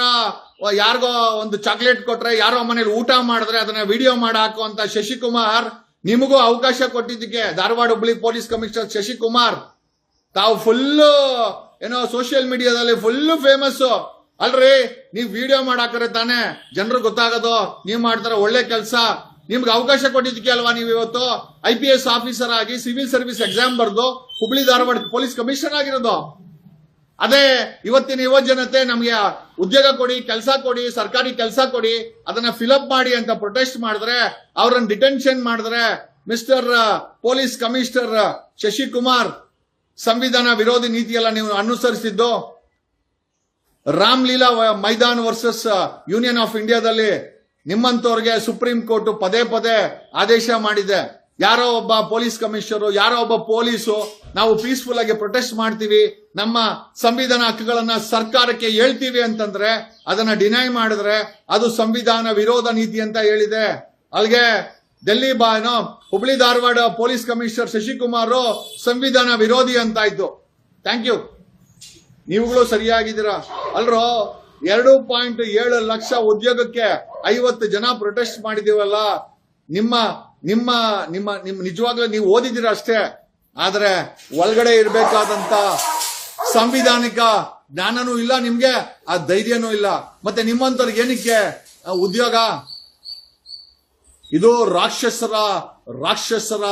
ಯಾರಿಗೋ ಒಂದು ಚಾಕ್ಲೇಟ್ ಕೊಟ್ರೆ, ಯಾರೋ ಮನೇಲಿ ಊಟ ಮಾಡಿದ್ರೆ ಅದನ್ನ ವಿಡಿಯೋ ಮಾಡಿ ಅಂತ ಶಶಿಕುಮಾರ್ ನಿಮಗೂ ಅವಕಾಶ ಕೊಟ್ಟಿದ್ದಕ್ಕೆ ಧಾರವಾಡ ಹುಬ್ಳಿ ಪೊಲೀಸ್ ಕಮಿಷನರ್ ಶಶಿಕುಮಾರ್ ತಾವು ಫುಲ್ ಏನೋ ಸೋಷಿಯಲ್ ಮೀಡಿಯಾದಲ್ಲಿ ಫುಲ್ ಫೇಮಸ್ ಅಲ್ರಿ, ನೀವ್ ವಿಡಿಯೋ ಮಾಡಾಕ್ರೆ ತಾನೆ ಜನರು ಗೊತ್ತಾಗೋದು, ನೀವ್ ಮಾಡ್ತಾರ ಒಳ್ಳೆ ಕೆಲಸ. ನಿಮ್ಗೆ ಅವಕಾಶ ಕೊಟ್ಟಿದ್ದಕ್ಕೆ ಅಲ್ವಾ ನೀವು ಇವತ್ತು? ಐ ಪಿ ಎಸ್ ಆಫೀಸರ್ ಆಗಿ ಸಿವಿಲ್ ಸರ್ವಿಸ್ ಎಕ್ಸಾಮ್ ಬರೆದು ಹುಬ್ಳಿ ಧಾರವಾಡ ಪೊಲೀಸ್ ಕಮಿಷನರ್ ಆಗಿರೋದು. ಅದೇ, ಇವತ್ತಿನ ಯುವ ಜನತೆ ನಮ್ಗೆ ಉದ್ಯೋಗ ಕೊಡಿ, ಕೆಲಸ ಕೊಡಿ, ಸರ್ಕಾರಿ ಕೆಲಸ ಕೊಡಿ, ಅದನ್ನ ಫಿಲಪ್ ಮಾಡಿ ಅಂತ ಪ್ರೊಟೆಸ್ಟ್ ಮಾಡಿದ್ರೆ, ಅವ್ರನ್ನ ಡಿಟೆನ್ಷನ್ ಮಾಡಿದ್ರೆ ಮಿಸ್ಟರ್ ಪೊಲೀಸ್ ಕಮಿಷನರ್ ಶಶಿಕುಮಾರ್ ಸಂವಿಧಾನ ವಿರೋಧಿ ನೀತಿಯೆಲ್ಲ ನೀವು ಅನುಸರಿಸಿದ್ದು Ramlila Maidan versus union of ಇಂಡಿಯಾದಲ್ಲಿ ನಿಮ್ಮಂತವ್ರಿಗೆ ಸುಪ್ರೀಂ ಕೋರ್ಟ್ ಪದೇ ಪದೇ ಆದೇಶ ಮಾಡಿದೆ. ಯಾರೋ ಒಬ್ಬ ಪೊಲೀಸ್ ಕಮಿಷನರ್ ಯಾರೋ ಒಬ್ಬ ಪೊಲೀಸು ನಾವು ಪೀಸ್ಫುಲ್ ಆಗಿ ಪ್ರೊಟೆಸ್ಟ್ ಮಾಡ್ತೀವಿ. ನಮ್ಮ ಸಂವಿಧಾನ ಹಕ್ಕುಗಳನ್ನ ಸರ್ಕಾರಕ್ಕೆ ಹೇಳ್ತೀವಿ ಅಂತಂದ್ರೆ ಅದನ್ನ ಡಿನೈ ಮಾಡಿದ್ರೆ ಅದು ಸಂವಿಧಾನ ವಿರೋಧ ನೀತಿ ಅಂತ ಹೇಳಿದೆ. ಅಲ್ಲಿಗೆ ಡೆಲ್ಲಿ ಬಾಯ್ ಏನೋ ಹುಬ್ಳಿ ಧಾರವಾಡ ಪೊಲೀಸ್ ಕಮಿಷನರ್ ಶಶಿಕುಮಾರ್ ಸಂವಿಧಾನ ವಿರೋಧಿ ಅಂತ ಅಂತಾಯ್ತು ಥ್ಯಾಂಕ್ ಯು ನೀವುಗಳು ಸರಿಯಾಗಿದ್ದೀರ? ಅಲ್ರೋ, ಎರಡು ಪಾಯಿಂಟ್ ಏಳು ಲಕ್ಷ ಉದ್ಯೋಗಕ್ಕೆ ಐವತ್ತು ಜನ ಪ್ರೊಟೆಸ್ಟ್ ಮಾಡಿದೀವಲ್ಲ ನಿಮ್ಮ ನಿಮ್ಮ ನಿಮ್ಮ, ನಿಮ್, ನಿಜವಾಗ್ಲೂ ನೀವು ಓದಿದ್ದೀರಾ ಅಷ್ಟೇ? ಆದ್ರೆ ಒಳಗಡೆ ಇರಬೇಕಾದಂತ ಸಂವಿಧಾನಿಕ ಜ್ಞಾನನೂ ಇಲ್ಲ ನಿಮ್ಗೆ, ಆ ಧೈರ್ಯನೂ ಇಲ್ಲ. ಮತ್ತೆ ನಿಮ್ಮಂತವ್ರಿಗೆ ಏನಕ್ಕೆ? ಉದ್ಯೋಗ? ಇದು ರಾಕ್ಷಸರ ರಾಕ್ಷಸರ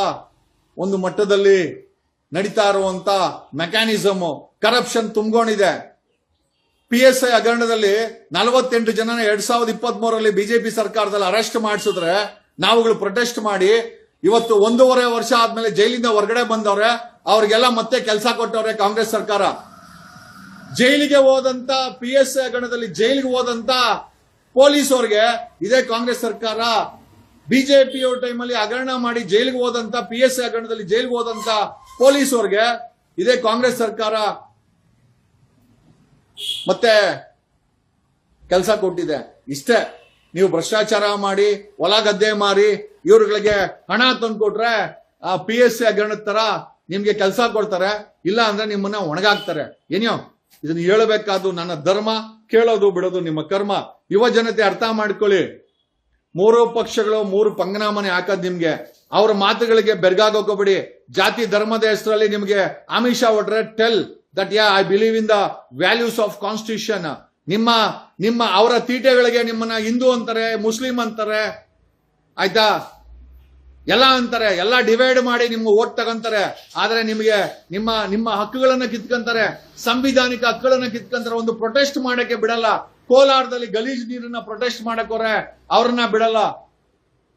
ಒಂದು ಮಟ್ಟದಲ್ಲಿ ನಡೀತಾ ಇರುವಂತ ಮೆಕ್ಯಾನಿಸಮ್ ಕರಪ್ಷನ್ ತುಂಬಿಕೊಂಡಿದೆ. ಪಿ ಎಸ್ ಐ ಹಗರಣದಲ್ಲಿ ನಲವತ್ತೆಂಟು ಜನ ಎರಡ್ ಸಾವಿರದ ಇಪ್ಪತ್ತ್ ಮೂರರಲ್ಲಿ ಬಿಜೆಪಿ ಸರ್ಕಾರದಲ್ಲಿ ಅರೆಸ್ಟ್ ಮಾಡಿಸಿದ್ರೆ ನಾವುಗಳು ಪ್ರೊಟೆಸ್ಟ್ ಮಾಡಿ, ಇವತ್ತು ಒಂದೂವರೆ ವರ್ಷ ಆದ್ಮೇಲೆ ಜೈಲಿಂದ ಹೊರಗಡೆ ಬಂದವ್ರೆ, ಅವ್ರಿಗೆಲ್ಲ ಮತ್ತೆ ಕೆಲಸ ಕೊಟ್ಟವ್ರೆ ಕಾಂಗ್ರೆಸ್ ಸರ್ಕಾರ. ಜೈಲಿಗೆ ಹೋದಂತ ಪಿ ಎಸ್ ಐ ಹಗರಣದಲ್ಲಿ ಜೈಲಿಗೆ ಹೋದಂತ ಪೊಲೀಸ್ ಅವ್ರಿಗೆ ಇದೇ ಕಾಂಗ್ರೆಸ್ ಸರ್ಕಾರ ಬಿಜೆಪಿ ಟೈಮಲ್ಲಿ ಹಗರಣ ಮಾಡಿ ಜೈಲಿಗೆ ಹೋದಂತ ಪಿ ಎಸ್ ಸಿ ಹಗರಣದಲ್ಲಿ ಜೈಲಿಗೆ ಹೋದಂತ ಪೊಲೀಸ್ ಅವ್ರಿಗೆ ಇದೇ ಕಾಂಗ್ರೆಸ್ ಸರ್ಕಾರ ಮತ್ತೆ ಕೆಲಸ ಕೊಟ್ಟಿದೆ. ಇಷ್ಟೇ, ನೀವು ಭ್ರಷ್ಟಾಚಾರ ಮಾಡಿ, ಹೊಲ ಗದ್ದೆ ಮಾರಿ, ಇವ್ರುಗಳಿಗೆ ಹಣ ತಂದ್ಕೊಟ್ರೆ ಆ ಪಿ ಎಸ್ ಸಿ ಹಗರಣದ ತರ ನಿಮ್ಗೆ ಕೆಲಸ ಕೊಡ್ತಾರೆ, ಇಲ್ಲ ಅಂದ್ರೆ ನಿಮ್ಮನ್ನ ಒಣಗಾಕ್ತಾರೆ. ಏನೋ ಇದನ್ನ ಹೇಳಬೇಕಾದ್ರು ನನ್ನ ಧರ್ಮ, ಕೇಳೋದು ಬಿಡೋದು ನಿಮ್ಮ ಕರ್ಮ. ಯುವ ಜನತೆ ಅರ್ಥ ಮಾಡ್ಕೊಳ್ಳಿ. ಮೂರು ಪಕ್ಷಗಳು ಮೂರು ಪಂಗನಾಮನೆ ಹಾಕದ್ ನಿಮ್ಗೆ. ಅವ್ರ ಮಾತುಗಳಿಗೆ ಬೆರ್ಗಾಗೋಕೋಬಿಡಿ ಜಾತಿ ಧರ್ಮದ ಹೆಸರಲ್ಲಿ ನಿಮ್ಗೆ ಆಮಿಷ ಒಡ್ರೆ tell that yeah I believe in the values of constitution ನಿಮ್ಮ ನಿಮ್ಮ ಅವರ ತೀಟೆಗಳಿಗೆ ನಿಮ್ಮನ್ನ ಹಿಂದೂ ಅಂತಾರೆ, ಮುಸ್ಲಿಂ ಅಂತಾರೆ. ಆಯ್ತಾ? ಎಲ್ಲ ಅಂತಾರೆ, ಎಲ್ಲ ಡಿವೈಡ್ ಮಾಡಿ ನಿಮ್ಮ ಓಟ್ ತಗೊಂತಾರೆ. ಆದ್ರೆ ನಿಮಗೆ ನಿಮ್ಮ ನಿಮ್ಮ ಹಕ್ಕುಗಳನ್ನ ಕಿತ್ಕೊಂತಾರೆ. ಸಂವಿಧಾನಿಕ ಹಕ್ಕುಗಳನ್ನ ಕಿತ್ಕೊಂತಾರೆ. ಒಂದು ಪ್ರೊಟೆಸ್ಟ್ ಮಾಡಕ್ಕೆ ಬಿಡಲ್ಲ. ಕೋಲಾರದಲ್ಲಿ ಗಲೀಜ್ ನೀರನ್ನ ಪ್ರೊಟೆಸ್ಟ್ ಮಾಡಕೋರೆ, ಅವ್ರನ್ನ ಬಿಡಲ್ಲ.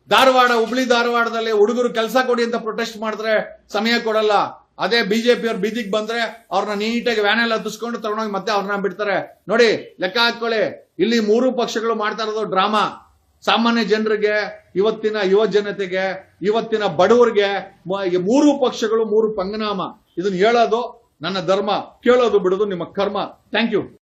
ಧಾರವಾಡ, ಹುಬ್ಳಿ ಧಾರವಾಡದಲ್ಲಿ ಹುಡುಗರು ಕೆಲಸ ಕೊಡಿ ಅಂತ ಪ್ರೊಟೆಸ್ಟ್ ಮಾಡಿದ್ರೆ ಸಮಯ ಕೊಡಲ್ಲ. ಅದೇ ಬಿಜೆಪಿ ಅವ್ರ ಬೀದಿಗೆ ಬಂದ್ರೆ ಅವ್ರನ್ನ ನೀಟಾಗಿ ವ್ಯಾನೆಲ್ಲ ಹತ್ತಿಸ್ಕೊಂಡು ತಗೊಂಡೋಗಿ ಮತ್ತೆ ಅವ್ರನ್ನ ಬಿಡ್ತಾರೆ. ನೋಡಿ, ಲೆಕ್ಕ ಹಾಕೊಳ್ಳಿ. ಇಲ್ಲಿ ಮೂರು ಪಕ್ಷಗಳು ಮಾಡ್ತಾ ಇರೋದು ಡ್ರಾಮಾ. ಸಾಮಾನ್ಯ ಜನರಿಗೆ, ಇವತ್ತಿನ ಯುವ ಜನತೆಗೆ, ಇವತ್ತಿನ ಬಡವರಿಗೆ ಮೂರು ಪಕ್ಷಗಳು ಮೂರು ಪಂಗನಾಮ. ಇದನ್ನ ಹೇಳೋದು ನನ್ನ ಧರ್ಮ, ಕೇಳೋದು ಬಿಡೋದು ನಿಮ್ಮ ಕರ್ಮ. Thank you